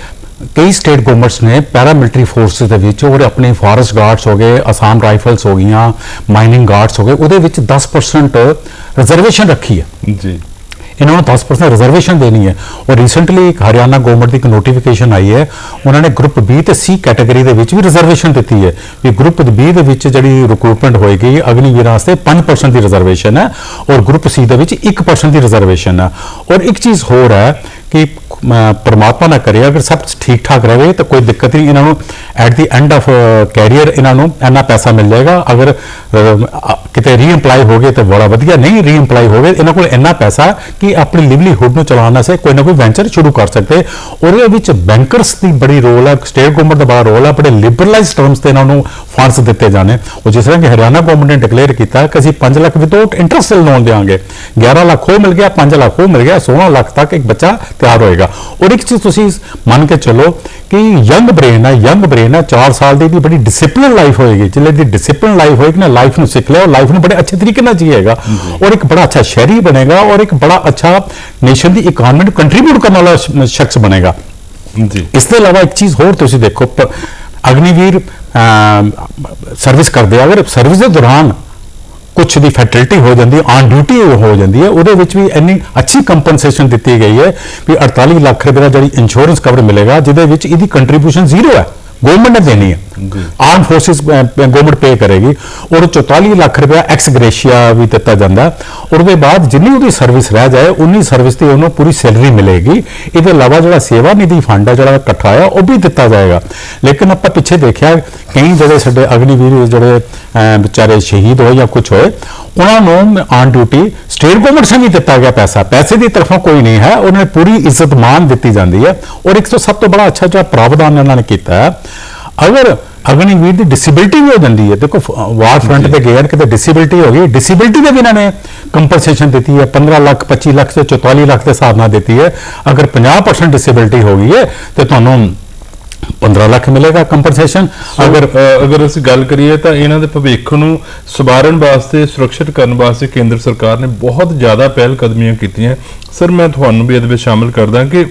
ਕਈ ਸਟੇਟ ਗਵਰਨਮੈਂਟਸ ਨੇ ਪੈਰਾਮਿਲਟਰੀ ਫੋਰਸਸ ਦੇ ਵਿੱਚ ਔਰ ਆਪਣੇ ਫਾਰੈਸਟ ਗਾਰਡਸ ਹੋ ਗਏ ਅਸਾਮ ਰਾਈਫਲਸ ਹੋ ਗਈਆਂ ਮਾਈਨਿੰਗ ਗਾਰਡਸ ਹੋ ਗਏ, ਉਹਦੇ ਵਿੱਚ 10% ਰਿਜ਼ਰਵੇਸ਼ਨ ਰੱਖੀ ਹੈ। ਜੀ। ਇਹਨਾਂ ਨੂੰ 10% ਰਿਜ਼ਰਵੇਸ਼ਨ ਦੇਣੀ ਹੈ। ਔਰ ਰੀਸੈਂਟਲੀ ਇੱਕ ਹਰਿਆਣਾ ਗਵਰਨਮੈਂਟ ਦੀ ਇੱਕ ਨੋਟੀਫਿਕੇਸ਼ਨ ਆਈ ਹੈ। ਉਹਨਾਂ ਨੇ ਗਰੁੱਪ B ਤੇ C ਕੈਟਾਗਰੀ ਦੇ ਵਿੱਚ ਵੀ ਰਿਜ਼ਰਵੇਸ਼ਨ ਦਿੱਤੀ ਹੈ। ਵੀ ਗਰੁੱਪ B ਦੇ ਵਿੱਚ ਜਿਹੜੀ ਰਿਕਰੂਟਮੈਂਟ ਹੋਏਗੀ ਅਗਨੀਵੀਰਾਂ ਵਾਸਤੇ 5% ਦੀ ਰਿਜ਼ਰਵੇਸ਼ਨ ਹੈ ਔਰ ਗਰੁੱਪ C ਦੇ ਵਿੱਚ 1% ਦੀ ਰਿਜ਼ਰਵੇਸ਼ਨ ਹੈ। ਔਰ ਇੱਕ ਚੀਜ਼ ਹੋਰ ਹੈ ਕਿ ਪਰਮਾਤਮਾ ਨਾ ਕਰੇ ਅਗਰ ਸਭ ਠੀਕ ਠਾਕ ਰਹੇ, ਤਾਂ ਕੋਈ ਦਿੱਕਤ ਨਹੀਂ। ਇਹਨਾਂ ਨੂੰ at the end of career ਇਹਨਾਂ ਨੂੰ ਇੰਨਾ ਪੈਸਾ ਮਿਲ ਜਾਏਗਾ। ਅਗਰ ਕਿਤੇ ਰੀਐਮਪਲਾਈ ਹੋ ਗਏ ਤਾਂ ਬੜਾ ਵਧੀਆ, ਨਹੀਂ ਰੀਐਮਪਲਾਈ ਹੋ ਗਏ, ਇਹਨਾਂ ਕੋਲ ਇੰਨਾ ਪੈਸਾ ਕਿ ਆਪਣੀ ਲਿਵਲੀਹੁੱਡ ਨੂੰ ਚਲਾਉਣ ਵਾਸਤੇ ਕੋਈ ਨਾ ਕੋਈ ਵੈਂਚਰ ਸ਼ੁਰੂ ਕਰ ਸਕਦੇ। ਉਹਦੇ ਵਿੱਚ ਬੈਂਕਰਸ ਦੀ ਬੜੀ ਰੋਲ ਹੈ ਸਟੇਟ ਗਵਰਨਮੈਂਟ ਦਾ ਬੜਾ ਰੋਲ ਹੈ ਬੜੇ ਲਿਬਰਲਾਈਜ਼ ਟਰਮਸ ਤੇ ਇਹਨਾਂ ਨੂੰ ਫੰਡਸ ਦਿੱਤੇ ਜਾਣੇ। ਉਹ ਜਿਸ ਤਰ੍ਹਾਂ ਕਿ ਹਰਿਆਣਾ ਗਵਰਨਮੈਂਟ ਨੇ ਡਿਕਲੇਅਰ ਕੀਤਾ ਕਿ ਅਸੀਂ 5 ਲੱਖ ਵਿਦਆਊਟ ਇੰਟਰਸਟ ਲੋਨ ਦੇਵਾਂਗੇ 11 ਲੱਖ ਉਹ ਮਿਲ ਗਿਆ 5 ਲੱਖ ਉਹ ਮਿਲ ਗਿਆ 16 ਲੱਖ ਤੱਕ ਇੱਕ ਬੱਚਾ ਤਿਆਰ ਹੋਏਗਾ। ਔਰ ਇੱਕ ਚੀਜ਼ ਤੁਸੀਂ ਮੰਨ ਕੇ ਚੱਲੋ ਕਿ ਯੰਗ ਬ੍ਰੇਨ ਹੈ ਯੰਗ ਬ੍ਰੇਨ ਹੈ 4 ਸਾਲ ਦੀ ਵੀ ਬੜੀ ਡਿਸਪਲਿਨ ਲਾਈਫ ਹੋਏਗੀ। ਜਿਲੇ ਦੀ ਡਿਸਪਲਿਨ ਲਾਈਫ ਹੋਏਗੀ ਨਾ ਲਾਈਫ ਨੂੰ ਸਿੱਖ ਲਿਆ ਔਰ ਲਾਈਫ ਨੂੰ ਬੜੇ ਅੱਛੇ ਤਰੀਕੇ ਨਾਲ ਜੀਏਗਾ। ਔਰ ਇੱਕ ਬੜਾ ਅੱਛਾ ਸ਼ਹਿਰੀ ਬਣੇਗਾ ਔਰ ਇੱਕ ਬੜਾ ਅੱਛਾ ਨੇਸ਼ਨ ਦੀ ਇਕਨੋਮੀ ਨੂੰ ਕੰਟਰੀਬਿਊਟ ਕਰਨ ਵਾਲਾ ਸ਼ਖਸ ਬਣੇਗਾ। ਜੀ। ਇਸ ਤੋਂ ਇਲਾਵਾ ਇੱਕ ਚੀਜ਼ ਹੋਰ ਤੁਸੀਂ ਦੇਖੋ ਅਗਨੀਵੀਰ ਸਰਵਿਸ ਕਰਦੇ ਆ। ਅਗਰ ਸਰਵਿਸ ਦੇ ਦੌਰਾਨ ਕੁਝ ਦੀ ਫੈਟਲਿਟੀ ਹੋ ਜਾਂਦੀ ਆਨ ਡਿਊਟੀ ਹੋ ਜਾਂਦੀ ਹੈ, ਉਹਦੇ ਵਿੱਚ ਵੀ ਇੰਨੀ ਅੱਛੀ ਕੰਪਨਸੇਸ਼ਨ ਦਿੱਤੀ ਗਈ ਹੈ ਵੀ 48 ਲੱਖ ਰੁਪਏ ਦਾ ਜਿਹੜੀ ਇੰਸ਼ੋਰੈਂਸ ਕਵਰ ਮਿਲੇਗਾ, ਜਿਹਦੇ ਵਿੱਚ ਇਹਦੀ ਕੰਟਰੀਬਿਊਸ਼ਨ ਜ਼ੀਰੋ ਹੈ। ਗਵਰਨਮੈਂਟ ਨੇ ਦੇਣੀ ਹੈ। ਆਰਮ ਫੋਰਸਿਸ ਗਵਰਨਮੈਂਟ ਪੇ ਕਰੇਗੀ। ਔਰ 44 ਲੱਖ ਰੁਪਇਆ ਐਕਸ ਗ੍ਰੇਸ਼ੀਆ ਵੀ ਦਿੱਤਾ ਜਾਂਦਾ। ਔਰ ਉਹਦੇ ਬਾਅਦ ਜਿੰਨੀ ਉਹਦੀ ਸਰਵਿਸ ਰਹਿ ਜਾਏ ਉਨੀ ਸਰਵਿਸ ਤੇ ਉਹਨੂੰ ਪੂਰੀ ਸੈਲਰੀ ਮਿਲੇਗੀ। ਇਹਦੇ ਇਲਾਵਾ ਜਿਹੜਾ ਸੇਵਾ ਨਿਧੀ ਫੰਡ ਹੈ ਜਿਹੜਾ ਇਕੱਠਾ ਹੋਇਆ ਉਹ ਵੀ ਦਿੱਤਾ ਜਾਏਗਾ। ਲੇਕਿਨ ਆਪਾਂ ਪਿੱਛੇ ਦੇਖਿਆ ਕਈ ਜਿਹੜੇ ਸਾਡੇ ਅਗਨੀਵੀਰ ਜਿਹੜੇ ਵਿਚਾਰੇ ਸ਼ਹੀਦ ਹੋਏ ਜਾਂ ਕੁਝ ਹੋਏ ਉਹਨਾਂ ਨੂੰ ਔਨ ਡਿਊਟੀ ਸਟੇਟ ਗਵਰਨਮੈਂਟ ਸੇ ਵੀ ਦਿੱਤਾ ਗਿਆ ਪੈਸਾ। ਪੈਸੇ ਦੀ ਤਰਫੋਂ ਕੋਈ ਨਹੀਂ ਹੈ। ਉਹਨਾਂ ਨੇ ਪੂਰੀ ਇੱਜ਼ਤ ਮਾਨ ਦਿੱਤੀ ਜਾਂਦੀ ਹੈ। ਔਰ ਇੱਕ ਤੋਂ ਸਭ ਤੋਂ ਬੜਾ ਅੱਛਾ ਜਿਹੜਾ ਪ੍ਰਾਵਧਾਨ ਇਹਨਾਂ ਨੇ ਕੀਤਾ ਹੈ ਅਗਰ ਅਗਨੀਵੀਰ ਦੀ ਡਿਸੇਬਿਲਟੀ ਵੀ ਹੋ ਜਾਂਦੀ ਹੈ। ਦੇਖੋ ਵਾਰ ਫਰੰਟ ਤੇ ਗਏ ਕਿਤੇ ਡਿਸੇਬਿਲਟੀ ਹੋ ਗਈ ਡਿਸੇਬਿਲਟੀ ਦੇ ਵੀ ਇਹਨਾਂ ਨੇ ਕੰਪਨਸੇਸ਼ਨ ਦਿੱਤੀ ਹੈ 15 ਲੱਖ 25 ਲੱਖ ਤੇ 44 ਲੱਖ ਦੇ ਹਿਸਾਬ ਨਾਲ ਦਿੱਤੀ ਹੈ। ਅਗਰ 50% ਡਿਸੇਬਿਲਟੀ ਹੋ ਗਈ ਹੈ ਤੇ ਤੁਹਾਨੂੰ 15 ਲੱਖ ਮਿਲੇਗਾ ਕੰਪਨਸੇਸ਼ਨ ਅਗਰ ਅਗਰ ਅਗਰ ਅਸੀਂ ਗੱਲ ਕਰੀਏ ਤਾਂ ਇਹਨਾਂ ਦੇ ਭਵਿੱਖ ਨੂੰ ਸੁਧਾਰਨ ਵਾਸਤੇ ਸੁਰੱਖਿਅਤ ਕਰਨ ਵਾਸਤੇ ਕੇਂਦਰ ਸਰਕਾਰ ਨੇ ਬਹੁਤ ਜ਼ਿਆਦਾ ਪਹਿਲ ਕਦਮੀਆਂ ਕੀਤੀਆਂ। ਸਰ ਮੈਂ ਤੁਹਾਨੂੰ ਵੀ ਇਹਦੇ ਵਿੱਚ ਸ਼ਾਮਲ ਕਰਦਾ ਕਿ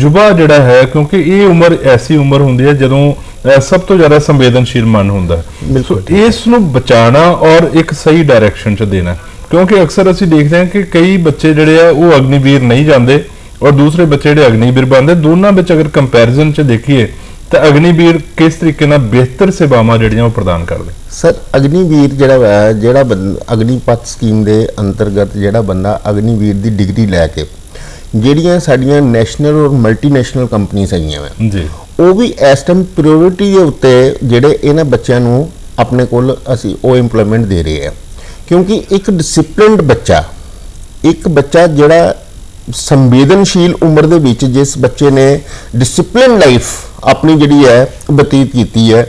ਯੁਵਾ ਜਿਹੜਾ ਹੈ ਕਿਉਂਕਿ ਇਹ ਉਮਰ ਐਸੀ ਉਮਰ ਹੁੰਦੀ ਹੈ ਜਦੋਂ ਸਭ ਤੋਂ ਜ਼ਿਆਦਾ ਸੰਵੇਦਨਸ਼ੀਲ ਮਨ ਹੁੰਦਾ ਹੈ। ਸੋ ਇਸ ਨੂੰ ਬਚਾਉਣਾ ਔਰ ਇੱਕ ਸਹੀ ਡਾਇਰੈਕਸ਼ਨ 'ਚ ਦੇਣਾ ਕਿਉਂਕਿ ਅਕਸਰ ਅਸੀਂ ਦੇਖਦੇ ਹਾਂ ਕਿ ਕਈ ਬੱਚੇ ਜਿਹੜੇ ਆ ਉਹ ਅਗਨੀਵੀਰ ਨਹੀਂ ਜਾਂਦੇ ਔਰ ਦੂਸਰੇ ਬੱਚੇ ਜਿਹੜੇ ਅਗਨੀਵੀਰ ਬਣਦੇ ਦੋਨਾਂ ਵਿੱਚ ਅਗਰ ਕੰਪੈਰੀਜ਼ਨ 'ਚ ਦੇਖੀਏ ਤਾਂ ਅਗਨੀਵੀਰ ਕਿਸ ਤਰੀਕੇ ਨਾਲ ਬਿਹਤਰ ਸੇਵਾਵਾਂ ਜਿਹੜੀਆਂ ਉਹ ਪ੍ਰਦਾਨ ਕਰਦੇ ਸਰ ਅਗਨੀਵੀਰ ਜਿਹੜਾ ਵਾ ਜਿਹੜਾ ਅਗਨੀਪਥ ਸਕੀਮ ਦੇ ਅੰਤਰਗਤ ਜਿਹੜਾ ਬੰਦਾ ਅਗਨੀਵੀਰ ਦੀ ਡਿਗਰੀ ਲੈ ਕੇ ਜਿਹੜੀਆਂ ਸਾਡੀਆਂ ਨੈਸ਼ਨਲ ਔਰ ਮਲਟੀਨੈਸ਼ਨਲ ਕੰਪਨੀਆਂ ਹੈਗੀਆਂ ਵਾ ਜੀ। ਉਹ ਵੀ ਇਸ ਟਾਈਮ ਪ੍ਰਾਇੋਰਟੀ ਦੇ ਉੱਤੇ ਜਿਹੜੇ ਇਹਨਾਂ ਬੱਚਿਆਂ ਨੂੰ ਆਪਣੇ ਕੋਲ ਅਸੀਂ ਉਹ EMPLOYMENT ਦੇ ਰਹੇ ਆ। ਕਿਉਂਕਿ ਇੱਕ ਡਿਸਪਲਿਨਡ ਬੱਚਾ ਇੱਕ ਬੱਚਾ ਜਿਹੜਾ ਸੰਵੇਦਨਸ਼ੀਲ ਉਮਰ ਦੇ ਵਿੱਚ ਜਿਸ ਬੱਚੇ ਨੇ ਡਿਸਪਲਿਨ ਲਾਈਫ ਆਪਣੀ ਜਿਹੜੀ ਹੈ ਬਤੀਤ ਕੀਤੀ ਹੈ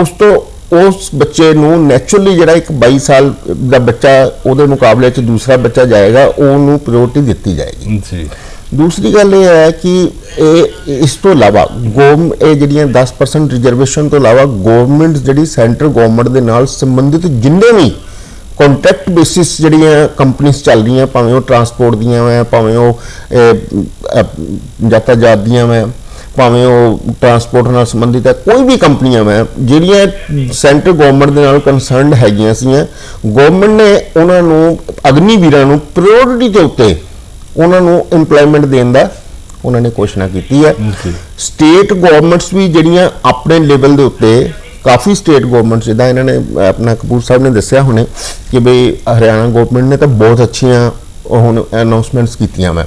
ਉਸ ਤੋਂ ਉਸ ਬੱਚੇ ਨੂੰ ਨੈਚੁਰਲੀ ਜਿਹੜਾ ਇੱਕ 22 ਸਾਲ ਦਾ ਬੱਚਾ ਉਹਦੇ ਮੁਕਾਬਲੇ 'ਚ ਦੂਸਰਾ ਬੱਚਾ ਜਾਏਗਾ ਉਹਨੂੰ ਪ੍ਰਾਇੋਰਟੀ ਦਿੱਤੀ ਜਾਏਗੀ। ਜੀ। ਦੂਸਰੀ ਗੱਲ ਇਹ ਹੈ ਕਿ ਇਹ ਇਸ ਤੋਂ ਇਲਾਵਾ ਗੋਮ ਇਹ ਜਿਹੜੀਆਂ 10% ਰਿਜ਼ਰਵੇਸ਼ਨ ਤੋਂ ਇਲਾਵਾ ਗਵਰਨਮੈਂਟ ਜਿਹੜੀ ਸੈਂਟਰ ਗਵਰਨਮੈਂਟ ਦੇ ਨਾਲ ਸੰਬੰਧਿਤ ਜਿੰਨੇ ਵੀ ਕੰਟਰੈਕਟ ਬੇਸਿਸ ਜਿਹੜੀਆਂ ਕੰਪਨੀਆਂ ਚੱਲ ਰਹੀਆਂ ਭਾਵੇਂ ਉਹ ਟਰਾਂਸਪੋਰਟ ਦੀਆਂ ਵਾ ਭਾਵੇਂ ਉਹ ਯਾਤਾਯਾਤ ਦੀਆਂ ਵਾ ਭਾਵੇਂ ਉਹ ਟਰਾਂਸਪੋਰਟ ਨਾਲ ਸੰਬੰਧਿਤ ਹੈ ਕੋਈ ਵੀ ਕੰਪਨੀਆਂ ਮੈਂ ਜਿਹੜੀਆਂ ਸੈਂਟਰ ਗਵਰਨਮੈਂਟ ਦੇ ਨਾਲ ਕੰਸਰਨਡ ਹੈਗੀਆਂ ਸੀਆਂ ਗਵਰਨਮੈਂਟ ਨੇ ਉਹਨਾਂ ਨੂੰ ਅਗਨੀਵੀਰਾਂ ਨੂੰ ਪ੍ਰਾਇੋਰਟੀ ਦੇ ਉੱਤੇ ਉਹਨਾਂ ਨੂੰ EMPLOYMENT ਦੇਣ ਦਾ ਉਹਨਾਂ ਨੇ ਘੋਸ਼ਣਾ ਕੀਤੀ ਹੈ। ਸਟੇਟ ਗਵਰਨਮੈਂਟਸ ਵੀ ਜਿਹੜੀਆਂ ਆਪਣੇ ਲੈਵਲ ਦੇ ਉੱਤੇ ਕਾਫੀ ਸਟੇਟ ਗਵਰਨਮੈਂਟਸ ਜਿੱਦਾਂ ਇਹਨਾਂ ਨੇ ਆਪਣਾ ਕਪੂਰ ਸਾਹਿਬ ਨੇ ਦੱਸਿਆ ਹੁਣੇ ਕਿ ਬਈ ਹਰਿਆਣਾ ਗਵਰਨਮੈਂਟ ਨੇ ਤਾਂ ਬਹੁਤ ਅੱਛੀਆਂ ਹੁਣ ਅਨਾਉਂਸਮੈਂਟਸ ਕੀਤੀਆਂ ਮੈਂ।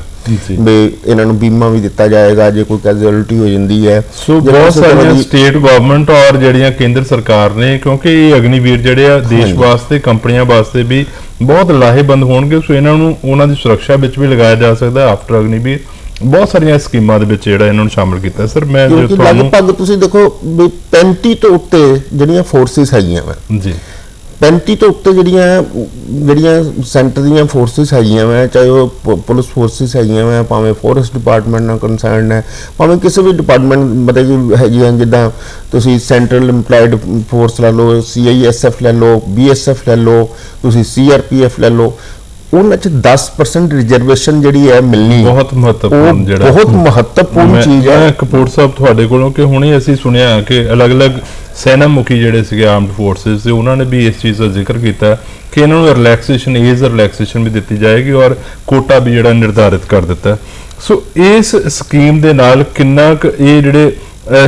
ਵੀ ਇਹਨਾਂ ਨੂੰ ਬੀਮਾ ਵੀ ਦਿੱਤਾ ਜਾਏਗਾ ਜੇ ਕੋਈ ਕੈਜੁਅਲਟੀ ਹੋ ਜਾਂਦੀ ਹੈ। ਸੋ ਬਹੁਤ ਸਾਰੀਆਂ ਸਟੇਟ ਗਵਰਨਮੈਂਟ ਔਰ ਜਿਹੜੀਆਂ ਕੇਂਦਰ ਸਰਕਾਰ ਨੇ ਕਿਉਂਕਿ ਇਹ ਅਗਨੀਵੀਰ ਜਿਹੜੇ ਆ ਦੇਸ਼। ਵਾਸਤੇ ਕੰਪਨੀਆਂ ਵਾਸਤੇ ਵੀ ਬਹੁਤ ਲਾਹੇਬੰਦ ਹੋਣਗੇ ਸੋ ਇਹਨਾਂ ਨੂੰ ਉਹਨਾਂ ਦੀ ਸੁਰੱਖਿਆ ਵਿੱਚ ਵੀ ਲਗਾਇਆ ਜਾ ਸਕਦਾ ਆਫਟਰ ਅਗਨੀਵੀਰ। ਬਹੁਤ ਸਾਰੀਆਂ ਸਕੀਮਾਂ ਦੇ ਵਿੱਚ ਜਿਹੜਾ ਇਹਨਾਂ ਨੂੰ ਸ਼ਾਮਲ ਕੀਤਾ ਸਰ ਮੈਂ ਤੁਹਾਨੂੰ ਲਗਭਗ ਤੁਸੀਂ ਦੇਖੋ ਵੀ 35 ਤੋਂ ਉੱਤੇ ਜਿਹੜੀਆਂ ਫੋਰਸਿਸ ਹੈਗੀਆਂ ਵਾ। ਜੀ। 35 ਤੋਂ ਉੱਤੇ ਜਿਹੜੀਆਂ ਜਿਹੜੀਆਂ ਸੈਂਟਰ ਦੀਆਂ ਫੋਰਸਿਸ ਹੈਗੀਆਂ ਵਾ, ਚਾਹੇ ਉਹ ਪ- ਪੁਲਿਸ ਫੋਰਸਿਸ ਹੈਗੀਆਂ ਵਾ, ਭਾਵੇਂ ਫੋਰੈਸਟ ਡਿਪਾਰਟਮੈਂਟ ਨਾਲ ਕੰਸਰਨ ਹੈ, ਭਾਵੇਂ ਕਿਸੇ ਵੀ ਡਿਪਾਰਟਮੈਂਟ ਮਤਲਬ ਹੈਗੀਆਂ ਜਿੱਦਾਂ ਤੁਸੀਂ ਸੈਂਟਰਲ EMPLOYED ਫੋਰਸ ਲੈ ਲਓ CISF ਲੈ ਲਓ BSF ਲੈ ਲਓ, ਤੁਸੀਂ CRPF ਲੈ ਲਓ ਉਹਨਾਂ ਚ 10% ਰਿਜ਼ਰਵੇਸ਼ਨ ਜਿਹੜੀ ਹੈ ਮਿਲਣੀ ਬਹੁਤ ਮਹੱਤਵਪੂਰਨ ਜਿਹੜਾ ਬਹੁਤ ਮਹੱਤਵਪੂਰਨ ਚੀਜ਼ ਹੈ। ਕਪੂਰ ਸਾਹਿਬ ਤੁਹਾਡੇ ਕੋਲੋਂ ਕਿ ਹੁਣੇ ਅਸੀਂ ਸੁਣਿਆ ਕਿ ਅਲੱਗ-ਅਲੱਗ ਸੈਨਾ ਮੁਖੀ ਜਿਹੜੇ ਸੀਗੇ ਆਰਮਡ ਫੋਰਸਸ ਦੇ ਉਹਨਾਂ ਨੇ ਵੀ ਇਸ ਚੀਜ਼ ਦਾ ਜ਼ਿਕਰ ਕੀਤਾ ਕਿ ਇਹਨਾਂ ਨੂੰ ਰਿਲੈਕਸੇਸ਼ਨ ਏਜ ਰਿਲੈਕਸੇਸ਼ਨ ਵੀ ਦਿੱਤੀ ਜਾਏਗੀ ਔਰ ਕੋਟਾ ਵੀ ਜਿਹੜਾ ਨਿਰਧਾਰਿਤ ਕਰ ਦਿੱਤਾ। ਸੋ ਇਸ ਸਕੀਮ ਦੇ ਨਾਲ ਕਿੰਨਾ ਕੁ ਇਹ ਜਿਹੜੇ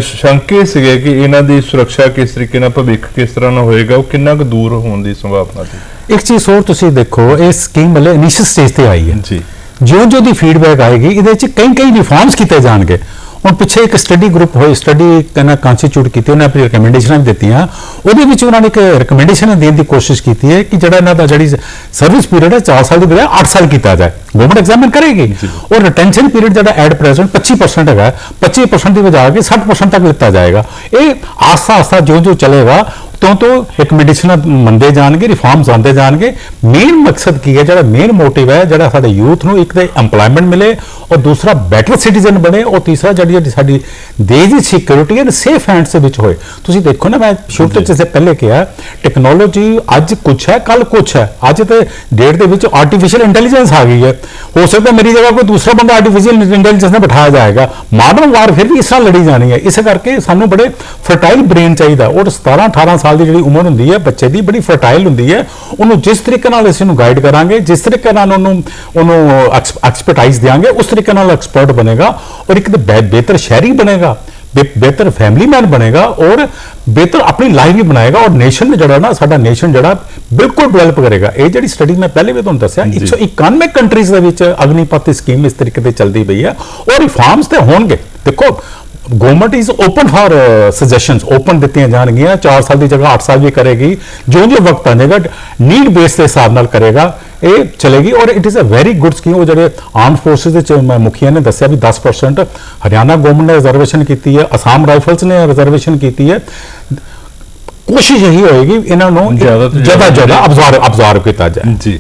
ਸ਼ੰਕੇ ਸੀਗੇ ਕਿ ਇਹਨਾਂ ਦੀ ਸੁਰੱਖਿਆ ਕਿਸ ਤਰੀਕੇ ਨਾਲ ਭਵਿੱਖ ਕਿਸ ਤਰ੍ਹਾਂ ਨਾਲ ਹੋਏਗਾ ਉਹ ਕਿੰਨਾ ਕੁ ਦੂਰ ਹੋਣ ਦੀ ਸੰਭਾਵਨਾ ਸੀ? ਇੱਕ ਚੀਜ਼ ਹੋਰ ਤੁਸੀਂ ਦੇਖੋ ਇਹ ਸਕੀਮ ਮਲੇ ਇਨੀਸ਼ੀਅਲ ਸਟੇਜ ਤੇ ਆਈ ਹੈ। ਜੀ। ਜਿਉਂ ਜਿਉਂ ਦੀ ਫੀਡਬੈਕ ਆਏਗੀ ਇਹਦੇ ਵਿੱਚ ਕਈ ਕਈ ਰਿਫਾਰਮਸ ਕੀਤੇ ਜਾਣਗੇ। ਹੁਣ ਪਿੱਛੇ ਇੱਕ ਸਟੱਡੀ ਗਰੁੱਪ ਹੋਈ ਸਟੱਡੀ ਕਨਾ ਕਨਸਟੀਟਿਊਟ ਕੀਤੀ ਉਹਨੇ ਆਪਣੀ ਰეკਮੈਂਡੇਸ਼ਨਾਂ ਦਿੱਤੀਆਂ। ਉਹਦੇ ਵਿੱਚ ਉਹਨਾਂ ਨੇ ਇੱਕ ਰეკਮੈਂਡੇਸ਼ਨ ਦੇਣ ਦੀ ਕੋਸ਼ਿਸ਼ ਕੀਤੀ ਹੈ ਕਿ ਜਿਹੜਾ ਇਹਨਾਂ ਦਾ ਜਿਹੜੀ ਸਰਵਿਸ ਪੀਰੀਅਡ ਹੈ 4 ਸਾਲ ਦੀ ਬਜਾਏ 8 ਸਾਲ ਕੀਤਾ ਜਾਏ। ਗਵਰਨਮੈਂਟ ਐਗਜ਼ਾਮਿਨ ਕਰੇਗੀ। ਉਹ ਰਿਟੈਂਸ਼ਨ ਪੀਰੀਅਡ ਜਿਹੜਾ ਐਟ ਪ੍ਰੈਜ਼ੈਂਟ 25% ਹੈਗਾ 25% ਦੀ ਬਜਾਏ 60% ਤੱਕ ਦਿੱਤਾ ਜਾਏਗਾ। ਇਹ ਆਸਾ ਆਸਾ ਜੋ ਜੋ ਚਲੇਗਾ ਤੋਂ ਤੋਂ ਰਿਕਮੈਂਡੇਸ਼ਨਾਂ ਮੰਦੇ ਜਾਣਗੇ ਰਿਫਾਰਮਸ ਆਉਂਦੇ ਜਾਣਗੇ। ਮੇਨ ਮਕਸਦ ਕੀ ਹੈ? ਜਿਹੜਾ ਮੇਨ ਮੋਟਿਵ ਹੈ ਜਿਹੜਾ ਸਾਡੇ ਯੂਥ ਨੂੰ ਇੱਕ ਤੇ EMPLOYMENT ਮਿਲੇ ਔਰ ਦੂਸਰਾ ਬੈਟਰ ਸਿਟੀਜ਼ਨ ਬਣੇ ਔਰ ਤੀਸਰਾ ਜਿਹੜੀ ਸਾਡੀ ਦੇਸ਼ ਦੀ ਸਿਕਿਉਰਿਟੀ ਹੈ ਸੇਫ ਹੈਂਡਸ ਦੇ ਵਿੱਚ ਹੋਏ। ਤੁਸੀਂ ਦੇਖੋ ਨਾ ਮੈਂ ਸ਼ੁਰੂ ਤੋਂ ਜਿਸੇ ਪਹਿਲੇ ਕਿਹਾ ਟੈਕਨੋਲੋਜੀ ਅੱਜ ਕੁਛ ਹੈ ਕੱਲ ਕੁਛ ਹੈ। ਅੱਜ ਤੇ ਡੇਟ ਦੇ ਵਿੱਚ ਆਰਟੀਫੀਸ਼ੀਅਲ ਇੰਟੈਲੀਜੈਂਸ ਆ ਗਈ ਹੈ। ਹੋ ਸਕਦਾ ਮੇਰੀ ਜਗ੍ਹਾ ਕੋਈ ਦੂਸਰਾ ਬੰਦਾ ਆਰਟੀਫੀਸ਼ੀਅਲ ਇੰਟੈਲੀਜੈਂਸ ਨਾਲ ਬਿਠਾਇਆ ਜਾਏਗਾ। ਮਾਡਰਨ ਵਾਰ ਫਿਰ ਵੀ ਇਸ ਤਰ੍ਹਾਂ ਲੜੀ ਜਾਣੀ ਹੈ। ਇਸੇ ਕਰਕੇ ਸਾਨੂੰ ਬੜੇ ਫਰਟਾਈਲ ਬ੍ਰੇਨ ਚਾਹੀਦਾ। ਔਰ 17 18 ਸਾਲ ਦੀ ਜਿਹੜੀ ਉਮਰ ਹੁੰਦੀ ਹੈ ਬੱਚੇ ਦੀ ਬੜੀ ਫਰਟਾਈਲ ਹੁੰਦੀ ਹੈ ਉਹਨੂੰ ਜਿਸ ਤਰੀਕੇ ਨਾਲ ਅਸੀਂ ਉਹਨੂੰ ਗਾਈਡ ਕਰਾਂਗੇ ਜਿਸ ਤਰੀਕੇ ਨਾਲ ਉਹਨੂੰ ਉਹਨੂੰ ਐਕਸਪਰਟਾਈਜ਼ ਦਿਆਂਗੇ ਉਸ ਤਰੀਕੇ ਨਾਲ ਐਕਸਪਰਟ ਬਣੇਗਾ ਔਰ ਇੱਕ ਬਿਹਤਰ ਸ਼ਹਿਰੀ ਬਣੇਗਾ ਬਿਹਤਰ ਫੈਮਿਲੀ ਮੈਨ ਬਣੇਗਾ ਔਰ ਬਿਹਤਰ ਆਪਣੀ ਲਾਈਫ ਵੀ ਬਣਾਏਗਾ ਔਰ ਨੇਸ਼ਨ ਜਿਹੜਾ ਨਾ ਸਾਡਾ ਨੇਸ਼ਨ ਜਿਹੜਾ ਬਿਲਕੁਲ ਡਿਵੈਲਪ ਕਰੇਗਾ। ਇਹ ਜਿਹੜੀ ਸਟੱਡੀ ਮੈਂ ਪਹਿਲੇ ਵੀ ਤੁਹਾਨੂੰ ਦੱਸਿਆ 191 ਕੰਟਰੀਜ਼ ਦੇ ਵਿੱਚ ਅਗਨੀਪਤ ਸਕੀਮ ਇਸ ਤਰੀਕੇ ਤੇ ਚੱਲਦੀ ਪਈ ਹੈ ਔਰ ਰਿਫਾਰਮਸ ਤੇ ਹੋਣਗੇ। ਦੇਖੋ government is open for suggestions open ਦਿੱਤੀਆਂ ਜਾਣਗੀਆਂ। 4 ਸਾਲ ਦੀ ਜਗ੍ਹਾ 8 ਸਾਲ ਵੀ ਕਰੇਗੀ। ਜੋ ਜੋ ਵਕਤ ਆਣੇਗਾ ਨੀਡ ਬੇਸ ਦੇ ਹਿਸਾਬ ਨਾਲ ਕਰੇਗਾ ਇਹ ਚਲੇਗੀ ਔਰ it is a very good scheme ਉਹ ਜਿਹੜੇ ਆਰਮ ਫੋਰਸਸ ਦੇ ਚ ਮੈਂ ਮੁਖੀਆ ਨੇ ਦੱਸਿਆ ਵੀ 10% ਹਰਿਆਣਾ ਗਵਰਨਮੈਂਟ ਨੇ ਰਿਜ਼ਰਵੇਸ਼ਨ ਕੀਤੀ ਹੈ ਅਸਾਮ ਰਾਈਫਲਸ ਨੇ ਰਿਜ਼ਰਵੇਸ਼ਨ ਕੀਤੀ ਹੈ। ਕੋਸ਼ਿਸ਼ ਇਹੀ ਹੋਏਗੀ ਇਹਨਾਂ ਨੂੰ ਜ਼ਿਆਦਾ ਤੋਂ ਜ਼ਿਆਦਾ ਅਬਜ਼ਰਵ ਅਬਜ਼ਰਵ ਕੀਤਾ ਜਾਏ। ਜੀ।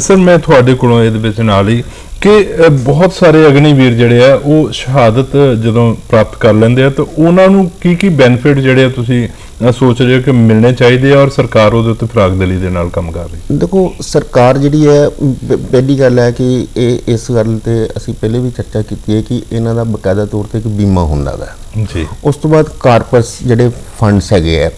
ਸਰ ਮੈਂ ਤੁਹਾਡੇ ਕੋਲੋਂ ਇਹਦੇ ਵਿੱਚ ਨਾਲ ਹੀ ਕਿ ਬਹੁਤ ਸਾਰੇ ਅਗਨੀਵੀਰ ਜਿਹੜੇ ਆ ਉਹ ਸ਼ਹਾਦਤ ਜਦੋਂ ਪ੍ਰਾਪਤ ਕਰ ਲੈਂਦੇ ਆ ਤਾਂ ਉਹਨਾਂ ਨੂੰ ਕੀ ਕੀ ਬੈਨੀਫਿਟ ਜਿਹੜੇ ਆ ਤੁਸੀਂ ਸੋਚ ਰਹੇ ਹੋ ਕਿ ਮਿਲਣੇ ਚਾਹੀਦੇ ਆ ਔਰ ਸਰਕਾਰ ਉਹਦੇ ਉੱਤੇ ਫਰਾਗਦਲੀ ਦੇ ਨਾਲ ਕੰਮ ਕਰ ਰਹੀ ਦੇਖੋ ਸਰਕਾਰ ਜਿਹੜੀ ਹੈ ਪਹਿਲੀ ਗੱਲ ਹੈ ਕਿ ਇਹ ਇਸ ਗੱਲ ਤੇ ਅਸੀਂ ਪਹਿਲੇ ਵੀ ਚਰਚਾ ਕੀਤੀ ਹੈ ਕਿ ਇਹਨਾਂ ਦਾ ਬਕਾਇਦਾ ਤੌਰ ਤੇ ਇੱਕ ਬੀਮਾ ਹੁੰਦਾ ਹੈ ਜੀ। ਉਸ ਤੋਂ ਬਾਅਦ ਕਾਰਪਸ ਜਿਹੜੇ ਫੰਡਸ ਹੈਗੇ ਆ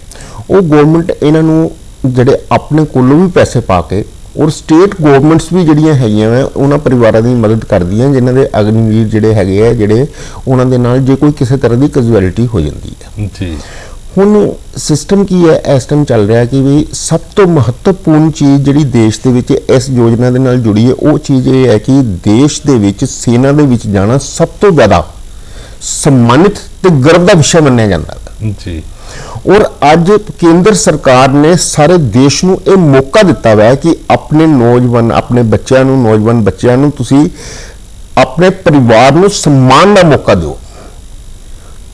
ਉਹ ਗਵਰਨਮੈਂਟ ਇਹਨਾਂ ਨੂੰ ਜਿਹੜੇ ਆਪਣੇ ਕੋਲੋਂ ਵੀ ਪੈਸੇ ਪਾ ਕੇ ਔਰ ਸਟੇਟ ਗਵਰਨਮੈਂਟਸ ਵੀ ਜਿਹੜੀਆਂ ਹੈਗੀਆਂ ਵਾ ਉਹਨਾਂ ਪਰਿਵਾਰਾਂ ਦੀ ਮਦਦ ਕਰਦੀਆਂ ਜਿਨ੍ਹਾਂ ਦੇ ਅਗਨੀਵੀਰ ਜਿਹੜੇ ਹੈਗੇ ਆ ਜਿਹੜੇ ਉਹਨਾਂ ਦੇ ਨਾਲ ਜੇ ਕੋਈ ਕਿਸੇ ਤਰ੍ਹਾਂ ਦੀ ਕੈਜੁਅਲਟੀ ਹੋ ਜਾਂਦੀ ਹੈ ਜੀ। ਹੁਣ ਸਿਸਟਮ ਕੀ ਹੈ? ਇਸ ਟਾਈਮ ਚੱਲ ਰਿਹਾ ਕਿ ਵੀ ਸਭ ਤੋਂ ਮਹੱਤਵਪੂਰਨ ਚੀਜ਼ ਜਿਹੜੀ ਦੇਸ਼ ਦੇ ਵਿੱਚ ਇਸ ਯੋਜਨਾ ਦੇ ਨਾਲ ਜੁੜੀ ਹੈ ਉਹ ਚੀਜ਼ ਇਹ ਹੈ ਕਿ ਦੇਸ਼ ਦੇ ਵਿੱਚ ਸੈਨਾ ਦੇ ਵਿੱਚ ਜਾਣਾ ਸਭ ਤੋਂ ਜ਼ਿਆਦਾ ਸਨਮਾਨਿਤ ਤੇ ਗਰਵ ਦਾ ਵਿਸ਼ਾ ਮੰਨਿਆ ਜਾਂਦਾ ਹੈ। ਜੀ। ਔਰ ਅੱਜ ਕੇਂਦਰ ਸਰਕਾਰ ਨੇ ਸਾਰੇ ਦੇਸ਼ ਨੂੰ ਇਹ ਮੌਕਾ ਦਿੱਤਾ ਹੋਇਆ ਹੈ ਕਿ ਆਪਣੇ ਨੌਜਵਾਨ, ਆਪਣੇ ਬੱਚਿਆਂ ਨੂੰ, ਨੌਜਵਾਨ ਬੱਚਿਆਂ ਨੂੰ ਤੁਸੀਂ ਆਪਣੇ ਪਰਿਵਾਰ ਨੂੰ ਸਨਮਾਨ ਦਾ ਮੌਕਾ ਦਿਓ।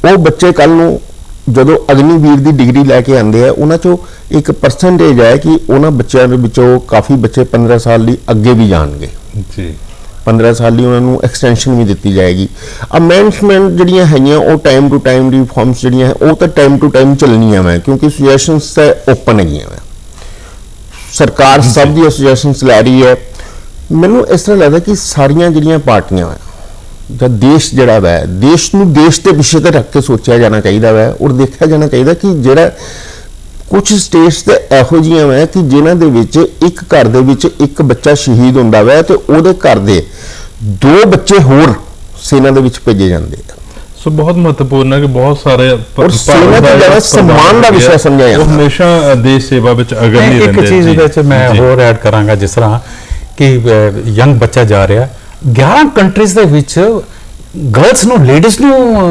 ਉਹ ਬੱਚੇ ਕੱਲ ਨੂੰ ਜਦੋਂ ਅਗਨੀਵੀਰ ਦੀ ਡਿਗਰੀ ਲੈ ਕੇ ਆਉਂਦੇ ਆ, ਉਹਨਾਂ ਚੋਂ ਇੱਕ ਪਰਸੈਂਟੇਜ ਹੈ ਕਿ ਉਹਨਾਂ ਬੱਚਿਆਂ ਦੇ ਵਿੱਚੋਂ ਕਾਫੀ ਬੱਚੇ 15 ਸਾਲ ਲਈ ਅੱਗੇ ਵੀ ਜਾਣਗੇ। ਜੀ। 15 ਸਾਲ ਲਈ ਉਹਨਾਂ ਨੂੰ ਐਕਸਟੈਂਸ਼ਨ ਵੀ ਦਿੱਤੀ ਜਾਏਗੀ। ਅਮੈਂਡਮੈਂਟ ਜਿਹੜੀਆਂ ਹੈਗੀਆਂ ਉਹ ਟਾਈਮ ਟੂ ਟਾਈਮ ਰਿਫਾਰਮਸ ਜਿਹੜੀਆਂ ਹੈ ਉਹ ਤਾਂ ਟਾਈਮ ਟੂ ਟਾਈਮ ਚੱਲਣੀਆਂ ਵਾ ਕਿਉਂਕਿ ਸੁਜੈਸ਼ਨਸ ਤਾਂ ਓਪਨ ਹੈਗੀਆਂ ਵਾ। ਸਰਕਾਰ ਸਭ ਦੀ ਸੁਜੈਸ਼ਨਸ ਲੈ ਰਹੀ ਹੈ। ਮੈਨੂੰ ਇਸ ਤਰ੍ਹਾਂ ਲੱਗਦਾ ਕਿ ਸਾਰੀਆਂ ਜਿਹੜੀਆਂ ਪਾਰਟੀਆਂ ਵਾ ਜਾਂ ਦੇਸ਼ ਜਿਹੜਾ ਵੈ ਦੇਸ਼ ਨੂੰ ਦੇਸ਼ ਦੇ ਪਿੱਛੇ ਤੇ ਰੱਖ ਕੇ ਸੋਚਿਆ ਜਾਣਾ ਚਾਹੀਦਾ ਵੈ ਔਰ ਦੇਖਿਆ ਜਾਣਾ ਚਾਹੀਦਾ ਕਿ ਜਿਹੜਾ ਕੁਝ ਸਟੇਟਸ ਤੇ ਇਹੋ ਜਿਹੀਆਂ ਵੈ ਕਿ ਜਿਨ੍ਹਾਂ ਦੇ ਵਿੱਚ ਇੱਕ ਘਰ ਦੇ ਵਿੱਚ ਇੱਕ ਬੱਚਾ ਸ਼ਹੀਦ ਹੁੰਦਾ ਵੈ ਤੇ ਉਹਦੇ ਘਰ ਦੇ ਦੋ ਬੱਚੇ ਹੋਰ ਸੈਨਾ ਦੇ ਵਿੱਚ ਭੇਜੇ ਜਾਂਦੇ ਆ ਸੋ ਬਹੁਤ ਮਹੱਤਵਪੂਰਨ ਹੈ ਕਿ ਬਹੁਤ ਸਾਰੇ ਔਰ ਦਾ ਜਿਹੜਾ ਸਨਮਾਨ ਦਾ ਵਿਸ਼ਾ ਸਮਝਿਆ ਉਹ। ਹਮੇਸ਼ਾ ਦੇਸ਼ ਸੇਵਾ ਵਿੱਚ ਅਗਰ ਨਹੀਂ ਇੱਕ ਰਹਿੰਦੇ ਚੀਜ਼। ਇਹਦੇ ਵਿੱਚ ਮੈਂ। ਹੋਰ ਐਡ ਕਰਾਂਗਾ ਜਿਸ ਤਰ੍ਹਾਂ ਕਿ ਯੰਗ ਬੱਚਾ ਜਾ ਰਿਹਾ 11 ਕੰਟਰੀਜ਼ ਦੇ ਵਿੱਚ ਗਰਲਸ ਨੂੰ ਲੇਡੀਜ਼ ਨੂੰ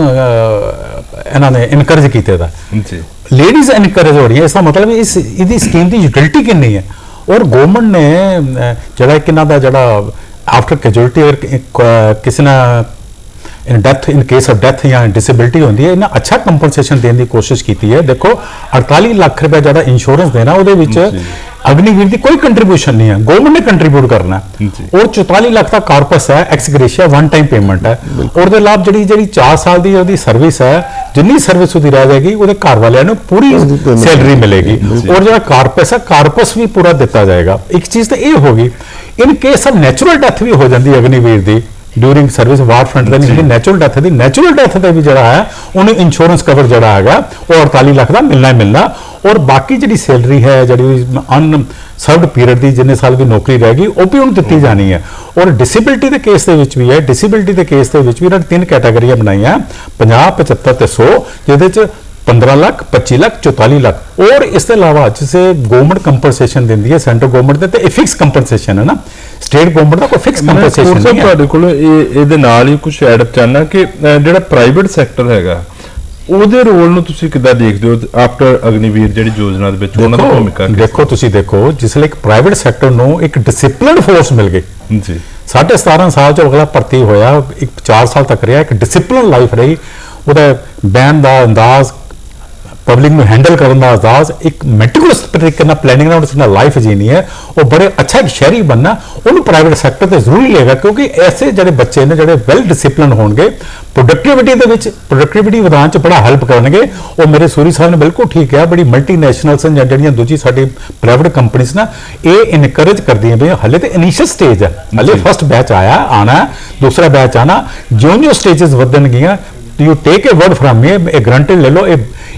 ਇਹਨਾਂ ਨੇ ਇਨਕਰੇਜ ਕੀਤਾ ਦਾ। ਜੀ। ਲੇਡੀਜ਼ ਇਨਕਰੇਜ ਹੋ ਰਹੀ ਹੈ ਇਸ ਦਾ ਮਤਲਬ ਇਸ ਇਹਦੀ ਸਕੀਮ ਦੀ ਯੂਟਿਲਿਟੀ ਕਿੰਨੀ ਹੈ? ਔਰ ਗਵਰਨਮੈਂਟ ਨੇ ਜਿਹੜਾ ਕਿ ਇਹਨਾਂ ਦਾ ਜਿਹੜਾ ਆਫਟਰ ਕੈਜੁਅਲਟੀ ਅਗਰ ਕਿਸੇ ਨਾ in death in case of death ਜਾਂ ਡਿਸੇਬਿਲਿਟੀ ਹੁੰਦੀ ਹੈ ਇਹਨਾਂ ਅੱਛਾ ਕੰਪਨਸੇਸ਼ਨ ਦੇਣ ਦੀ ਕੋਸ਼ਿਸ਼ ਕੀਤੀ ਹੈ। ਦੇਖੋ 48 ਲੱਖ ਰੁਪਏ ਜਿਹੜਾ ਇੰਸ਼ੋਰੈਂਸ ਦੇਣਾ ਉਹਦੇ ਵਿੱਚ ਅਗਨੀਵੀਰ ਦੀ ਕੋਈ ਕੰਟਰੀਬਿਊਸ਼ਨ ਨਹੀਂ ਹੈ। ਗਵਰਨਮੈਂਟ ਨੇ ਕੰਟਰੀਬਿਊਟ ਕਰਨਾ ਹੈ। ਜੀ। ਔਰ 44 ਲੱਖ ਦਾ ਕਾਰਪਸ ਹੈ ਐਕਸਗ੍ਰੇਸ਼ੀਆ ਵਨ ਟਾਈਮ ਪੇਮੈਂਟ ਹੈ। ਔਰ ਦੇ ਲਾਭ ਜਿਹੜੀ ਜਿਹੜੀ 4 ਸਾਲ ਦੀ ਉਹਦੀ ਸਰਵਿਸ ਹੈ ਜਿੰਨੀ ਸਰਵਿਸ ਉਹਦੀ ਰਹਿ ਜਾਏਗੀ ਉਹਦੇ ਘਰ ਵਾਲਿਆਂ ਨੂੰ ਪੂਰੀ ਸੈਲਰੀ ਮਿਲੇਗੀ। ਔਰ ਜਿਹੜਾ ਕਾਰਪਸ ਹੈ ਕਾਰਪਸ ਵੀ ਪੂਰਾ ਦਿੱਤਾ ਜਾਏਗਾ। ਇੱਕ ਚੀਜ਼ ਤਾਂ ਇਹ ਹੋਗੀ in case of natural death ਵੀ ਹੋ ਜਾਂਦੀ ਹੈ ਅਗਨੀਵੀਰ ਦੀ ਡਿਊਰਿੰਗ ਸਰਵਿਸ ਵਾਰ ਫਰੰਟ ਦੇ ਨਹੀਂ ਨੈਚੁਰਲ ਡੈਥ ਦੀ ਨੈਚੁਰਲ ਡੈਥ ਤੇ ਵੀ ਜਿਹੜਾ ਹੈ ਉਹਨੂੰ ਇੰਸ਼ੋਰੈਂਸ ਕਵਰ ਜਿਹੜਾ ਹੈਗਾ ਉਹ 48 ਲੱਖ ਦਾ ਮਿਲਣਾ ਹੀ ਮਿਲਣਾ। ਔਰ ਬਾਕੀ ਜਿਹੜੀ ਸੈਲਰੀ ਹੈ ਜਿਹੜੀ ਅਨ ਸਰਵਡ ਪੀਰੀਅਡ ਦੀ ਜਿੰਨੇ ਸਾਲ ਦੀ ਨੌਕਰੀ ਰਹੇਗੀ ਉਹ ਵੀ ਉਹਨੂੰ ਦਿੱਤੀ ਜਾਣੀ ਹੈ। ਔਰ ਡਿਸੇਬਿਲਿਟੀ ਦੇ ਕੇਸ ਦੇ ਵਿੱਚ ਵੀ ਹੈ ਡਿਸੇਬਿਲਿਟੀ ਦੇ ਕੇਸ ਦੇ ਵਿੱਚ ਵੀ ਇਹਨਾਂ ਨੇ ਤਿੰਨ ਕੈਟਾਗਰੀਆਂ ਬਣਾਈਆਂ। 50 75 ਤੇ 100 ਜਿਹਦੇ ਚ 15 ਲੱਖ 25 ਲੱਖ 44 ਲੱਖ। ਔਰ ਇਸ ਤੋਂ ਇਲਾਵਾ ਜਿਸੇ ਗਵਰਨਮੈਂਟ ਕੰਪਨਸੇਸ਼ਨ ਦਿੰਦੀ ਹੈ ਸੈਂਟਰ ਗਵਰਨਮੈਂਟ ਦੇ ਤੇ ਇਹ ਫਿਕਸ ਕੰਪਨਸੇਸ਼ਨ ਹੈ ਨਾ। ਸਟੇਟ ਗਵਰਨਮੈਂਟ ਦਾ ਕੋਈ ਫਿਕਸ ਕੰਪਨਸੇਸ਼ਨ ਨਹੀਂ ਹੈ। ਤੁਹਾਡੇ ਕੋਲ ਇਹ ਇਹਦੇ ਨਾਲ ਹੀ ਕੁਝ ਐਡ ਚਾਹਨਾ ਕਿ ਜਿਹੜਾ ਪ੍ਰਾਈਵੇਟ ਸੈਕਟਰ ਹੈਗਾ ਉਹਦੇ ਰੋਲ ਨੂੰ ਤੁਸੀਂ ਕਿੱਦਾਂ ਦੇਖਦੇ ਹੋ ਆਫਟਰ ਅਗਨੀਵੀਰ ਜਿਹੜੀ ਯੋਜਨਾ ਦੇ ਵਿੱਚ ਉਹਨਾਂ ਦੀ ਭੂਮਿਕਾ ਕੀ ਦੇਖੋ ਤੁਸੀਂ ਦੇਖੋ ਜਿਸ ਲਈ ਇੱਕ ਪ੍ਰਾਈਵੇਟ ਸੈਕਟਰ ਨੂੰ ਇੱਕ ਡਿਸਪਲਿਨਡ ਫੋਰਸ ਮਿਲ ਗਈ ਜੀ। ਸਾਢੇ 17 ਸਾਲ ਚ ਅਗਲਾ ਭਰਤੀ ਹੋਇਆ ਇੱਕ 4 ਸਾਲ ਤੱਕ ਰਿਹਾ ਇੱਕ ਡਿਸਪਲਿਨ ਲਾਈਫ ਰਹੀ। ਉਹਦਾ ਬੈਨ ਦਾ ਅੰਦਾਜ਼ ਪਬਲਿਕ ਨੂੰ ਹੈਂਡਲ ਕਰਨ ਦਾ ਅੰਦਾਜ਼ ਇੱਕ ਮੈਟਿਕੂਲਸ ਤਰੀਕੇ ਨਾਲ ਪਲੈਨਿੰਗ ਨਾਲ ਉਸਨੇ ਲਾਈਫ ਜੀਣੀ ਹੈ। ਉਹ ਬੜੇ ਅੱਛਾ ਇੱਕ ਸ਼ਹਿਰੀ ਬੰਨਾ ਉਹਨੂੰ ਪ੍ਰਾਈਵੇਟ ਸੈਕਟਰ ਤੇ ਜ਼ਰੂਰੀ ਲੇਗਾ ਕਿਉਂਕਿ ਐਸੇ ਜਿਹੜੇ ਬੱਚੇ ਨੇ ਜਿਹੜੇ ਵੈਲ ਡਿਸਪਲਿਨ ਹੋਣਗੇ ਪ੍ਰੋਡਕਟਿਵਿਟੀ ਦੇ ਵਿੱਚ ਪ੍ਰੋਡਕਟਿਵਿਟੀ ਵਧਾਉਣ ਚ ਬੜਾ ਹੈਲਪ ਕਰਨਗੇ। ਉਹ ਮੇਰੇ ਸੂਰੀ ਸਾਹਿਬ ਨੇ ਬਿਲਕੁਲ ਠੀਕ ਕਿਹਾ ਬੜੀ ਮਲਟੀਨੈਸ਼ਨਲਸ ਜਾਂ ਜਿਹੜੀਆਂ ਦੂਜੀ ਸਾਡੀ ਪ੍ਰਾਈਵੇਟ ਕੰਪਨੀਆਂ ਨਾ ਇਹ ਇਨਕਰੇਜ ਕਰਦੀਆਂ ਵੀ ਹਲੇ ਤੇ ਇਨੀਸ਼ੀਅਲ ਸਟੇਜ ਹੈ। ਹਲੇ ਫਸਟ ਬੈਚ ਆਇਆ ਆਣਾ ਦੂਸਰਾ ਬੈਚ ਆਣਾ ਜਿਉਂ-ਜਿਉਂ stages ਵਧਣਗੀਆਂ you take a word from me ਇਹ ਗਰੰਟਡ ਲੈ ਲਓ ਇਹ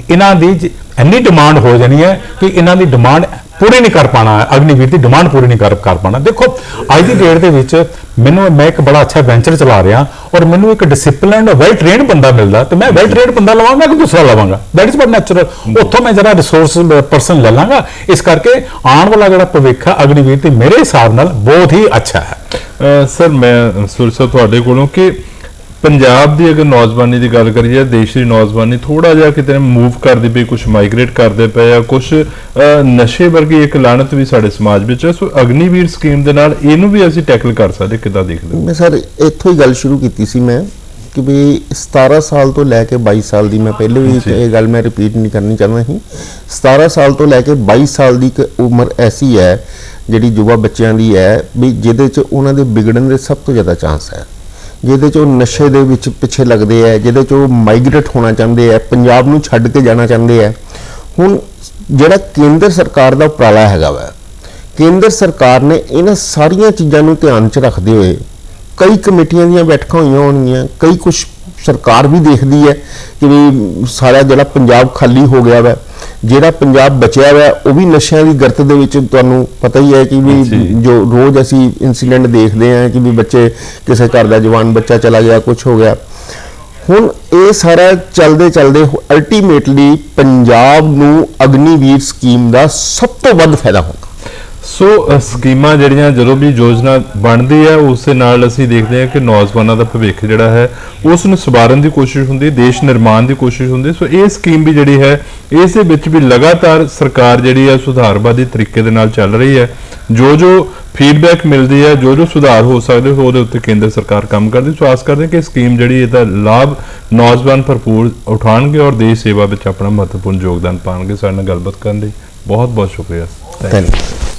ਇਹਨਾਂ ਦੀ ਜ- ਇੰਨੀ ਡਿਮਾਂਡ ਹੋ ਜਾਣੀ ਹੈ ਕਿ ਇਹਨਾਂ ਦੀ ਡਿਮਾਂਡ ਪੂਰੀ ਨਹੀਂ ਕਰ ਪਾਣਾ ਅਗਨੀਵੀਰ ਦੀ ਡਿਮਾਂਡ ਪੂਰੀ ਨਹੀਂ ਕਰ ਕਰ ਪਾਣਾ ਦੇਖੋ, ਅੱਜ ਦੀ ਡੇਟ ਦੇ ਵਿੱਚ ਮੈਨੂੰ, ਮੈਂ ਇੱਕ ਬੜਾ ਅੱਛਾ ਵੈਂਚਰ ਚਲਾ ਰਿਹਾ ਔਰ ਮੈਨੂੰ ਇੱਕ ਡਿਸਪਲਿਨਡ ਵੈਲ ਟ੍ਰੇਨਡ ਬੰਦਾ ਮਿਲਦਾ। ਤੇ ਮੈਂ ਵੈਲ ਟ੍ਰੇਨਡ ਬੰਦਾ ਲਵਾਂਗਾ ਕਿ ਦੂਸਰਾ ਲਵਾਂਗਾ? ਦੈਟ ਇਜ਼ ਬਟ ਨੈਚੁਰਲ ਉੱਥੋਂ ਮੈਂ ਜਰਾ ਰਿਸੋਰਸ ਪਰਸਨ ਲੈ ਲਾਂਗਾ। ਇਸ ਕਰਕੇ ਆਉਣ ਵਾਲਾ ਜਿਹੜਾ ਭਵਿੱਖ ਹੈ, ਅਗਨੀਵੀਰ ਤੇ ਮੇਰੇ ਹਿਸਾਬ ਨਾਲ ਬਹੁਤ ਹੀ ਅੱਛਾ ਹੈ। ਸਰ, ਮੈਂ ਸੁਰਸਾ ਤੁਹਾਡੇ ਕੋਲੋਂ ਕਿ ਪੰਜਾਬ ਦੀ ਅਗਰ ਨੌਜਵਾਨੀ ਦੀ ਗੱਲ ਕਰੀਏ ਦੇਸ਼ ਦੀ ਨੌਜਵਾਨੀ ਥੋੜਾ ਜਿਹਾ ਕਿਤੇ ਮੂਵ ਕਰਦੀ ਪਈ ਕੁਝ ਮਾਈਗ੍ਰੇਟ ਕਰਦੇ ਪਏ ਆ ਕੁਝ ਨਸ਼ੇ ਵਰਗੀ ਇੱਕ ਲਾਣਤ ਵੀ ਸਾਡੇ ਸਮਾਜ ਵਿੱਚ ਹੈ। ਸੋ ਅਗਨੀਵੀਰ ਸਕੀਮ ਦੇ ਨਾਲ ਇਹਨੂੰ ਵੀ ਅਸੀਂ ਟੈਕਲ ਕਰ ਸਕਦੇ ਕਿੱਦਾਂ ਦੇਖਦੇ ਮੈਂ ਸਰ ਇੱਥੋਂ ਹੀ ਗੱਲ ਸ਼ੁਰੂ ਕੀਤੀ ਸੀ ਮੈਂ ਕਿ ਵੀ 17 ਸਾਲ ਤੋਂ ਲੈ ਕੇ 22 ਸਾਲ ਦੀ ਮੈਂ ਪਹਿਲੇ ਵੀ ਇਹ ਗੱਲ ਮੈਂ ਰਿਪੀਟ ਨਹੀਂ ਕਰਨੀ ਚਾਹੁੰਦਾ ਸੀ। 17 ਸਾਲ ਤੋਂ ਲੈ ਕੇ 22 ਸਾਲ ਦੀ ਇੱਕ ਉਮਰ ਐਸੀ ਹੈ ਜਿਹੜੀ ਯੁਵਾ ਬੱਚਿਆਂ ਦੀ ਹੈ ਵੀ ਜਿਹਦੇ 'ਚ ਉਹਨਾਂ ਦੇ ਵਿਗੜਨ ਦੇ ਸਭ ਤੋਂ ਜ਼ਿਆਦਾ ਚਾਂਸ ਹੈ। ਜਿਹਦੇ 'ਚ ਉਹ ਨਸ਼ੇ ਦੇ ਵਿੱਚ ਪਿੱਛੇ ਲੱਗਦੇ ਆ, ਜਿਹਦੇ 'ਚ ਉਹ ਮਾਈਗ੍ਰੇਟ ਹੋਣਾ ਚਾਹੁੰਦੇ ਆ, ਪੰਜਾਬ ਨੂੰ ਛੱਡ ਕੇ ਜਾਣਾ ਚਾਹੁੰਦੇ ਆ। ਹੁਣ ਜਿਹੜਾ ਕੇਂਦਰ ਸਰਕਾਰ ਦਾ ਉਪਰਾਲਾ ਹੈਗਾ ਵਾ, ਕੇਂਦਰ ਸਰਕਾਰ ਨੇ ਇਹਨਾਂ ਸਾਰੀਆਂ ਚੀਜ਼ਾਂ ਨੂੰ ਧਿਆਨ 'ਚ ਰੱਖਦੇ ਹੋਏ ਕਈ ਕਮੇਟੀਆਂ ਦੀਆਂ ਬੈਠਕਾਂ ਹੋਈਆਂ ਹੋਣਗੀਆਂ, ਕਈ ਕੁਝ ਸਰਕਾਰ ਵੀ ਦੇਖਦੀ ਹੈ ਕਿ ਵੀ ਸਾਰਾ ਜਿਹੜਾ ਪੰਜਾਬ ਖਾਲੀ ਹੋ ਗਿਆ ਵਾ ਜਿਹੜਾ ਪੰਜਾਬ ਬਚਿਆ ਵਾ ਉਹ ਵੀ ਨਸ਼ਿਆਂ ਦੀ ਗਰਤ ਦੇ ਵਿੱਚ ਤੁਹਾਨੂੰ ਪਤਾ ਹੀ ਹੈ ਕਿ ਵੀ ਜੀ। ਰੋਜ਼ ਅਸੀਂ ਇਨਸੀਡੈਂਟ ਦੇਖਦੇ ਹਾਂ ਕਿ ਵੀ ਬੱਚੇ ਕਿਸੇ ਘਰ ਦਾ ਜਵਾਨ ਬੱਚਾ ਚਲਾ ਗਿਆ ਕੁਝ ਹੋ ਗਿਆ ਹੁਣ ਇਹ ਸਾਰਾ ਚੱਲਦੇ ਚੱਲਦੇ ਅਲਟੀਮੇਟਲੀ ਪੰਜਾਬ ਨੂੰ ਅਗਨੀਵੀਰ ਸਕੀਮ ਦਾ ਸਭ ਤੋਂ ਵੱਧ ਫਾਇਦਾ ਹੋਗਾ ਸੋ ਸਕੀਮਾਂ ਜਿਹੜੀਆਂ ਜਦੋਂ ਵੀ ਯੋਜਨਾ ਬਣਦੀ ਹੈ, ਉਸ ਦੇ ਨਾਲ ਅਸੀਂ ਦੇਖਦੇ ਹਾਂ ਕਿ ਨੌਜਵਾਨਾਂ ਦਾ ਭਵਿੱਖ ਜਿਹੜਾ ਹੈ, ਉਸ ਨੂੰ ਸੁਧਾਰਨ ਦੀ ਕੋਸ਼ਿਸ਼ ਹੁੰਦੀ, ਦੇਸ਼ ਨਿਰਮਾਣ ਦੀ ਕੋਸ਼ਿਸ਼ ਹੁੰਦੀ। ਸੋ, ਇਹ ਸਕੀਮ ਵੀ ਜਿਹੜੀ ਹੈ, ਇਸ ਦੇ ਵਿੱਚ ਵੀ ਲਗਾਤਾਰ ਸਰਕਾਰ ਜਿਹੜੀ ਹੈ, ਸੁਧਾਰਵਾਦੀ ਤਰੀਕੇ ਦੇ ਨਾਲ ਚੱਲ ਰਹੀ ਹੈ। ਜੋ ਜੋ ਫੀਡਬੈਕ ਮਿਲਦੀ ਹੈ ਜੋ ਜੋ ਸੁਧਾਰ ਹੋ ਸਕਦੇ ਹੋ ਉਹਦੇ ਉੱਤੇ ਕੇਂਦਰ ਸਰਕਾਰ ਕੰਮ ਕਰਦੀ ਸੋ, ਆਸ ਕਰਦੇ ਹਾਂ ਕਿ ਸਕੀਮ ਜਿਹੜੀ ਇਹਦਾ ਲਾਭ ਨੌਜਵਾਨ ਭਰਪੂਰ ਉਠਾਉਣਗੇ ਔਰ ਦੇਸ਼ ਸੇਵਾ ਵਿੱਚ ਆਪਣਾ ਮਹੱਤਵਪੂਰਨ ਯੋਗਦਾਨ ਪਾਉਣਗੇ। ਸਾਡੇ ਨਾਲ ਗੱਲਬਾਤ ਕਰਨ ਲਈ ਬਹੁਤ ਬਹੁਤ ਸ਼ੁਕਰੀਆ। ਧੰਨਵਾਦ।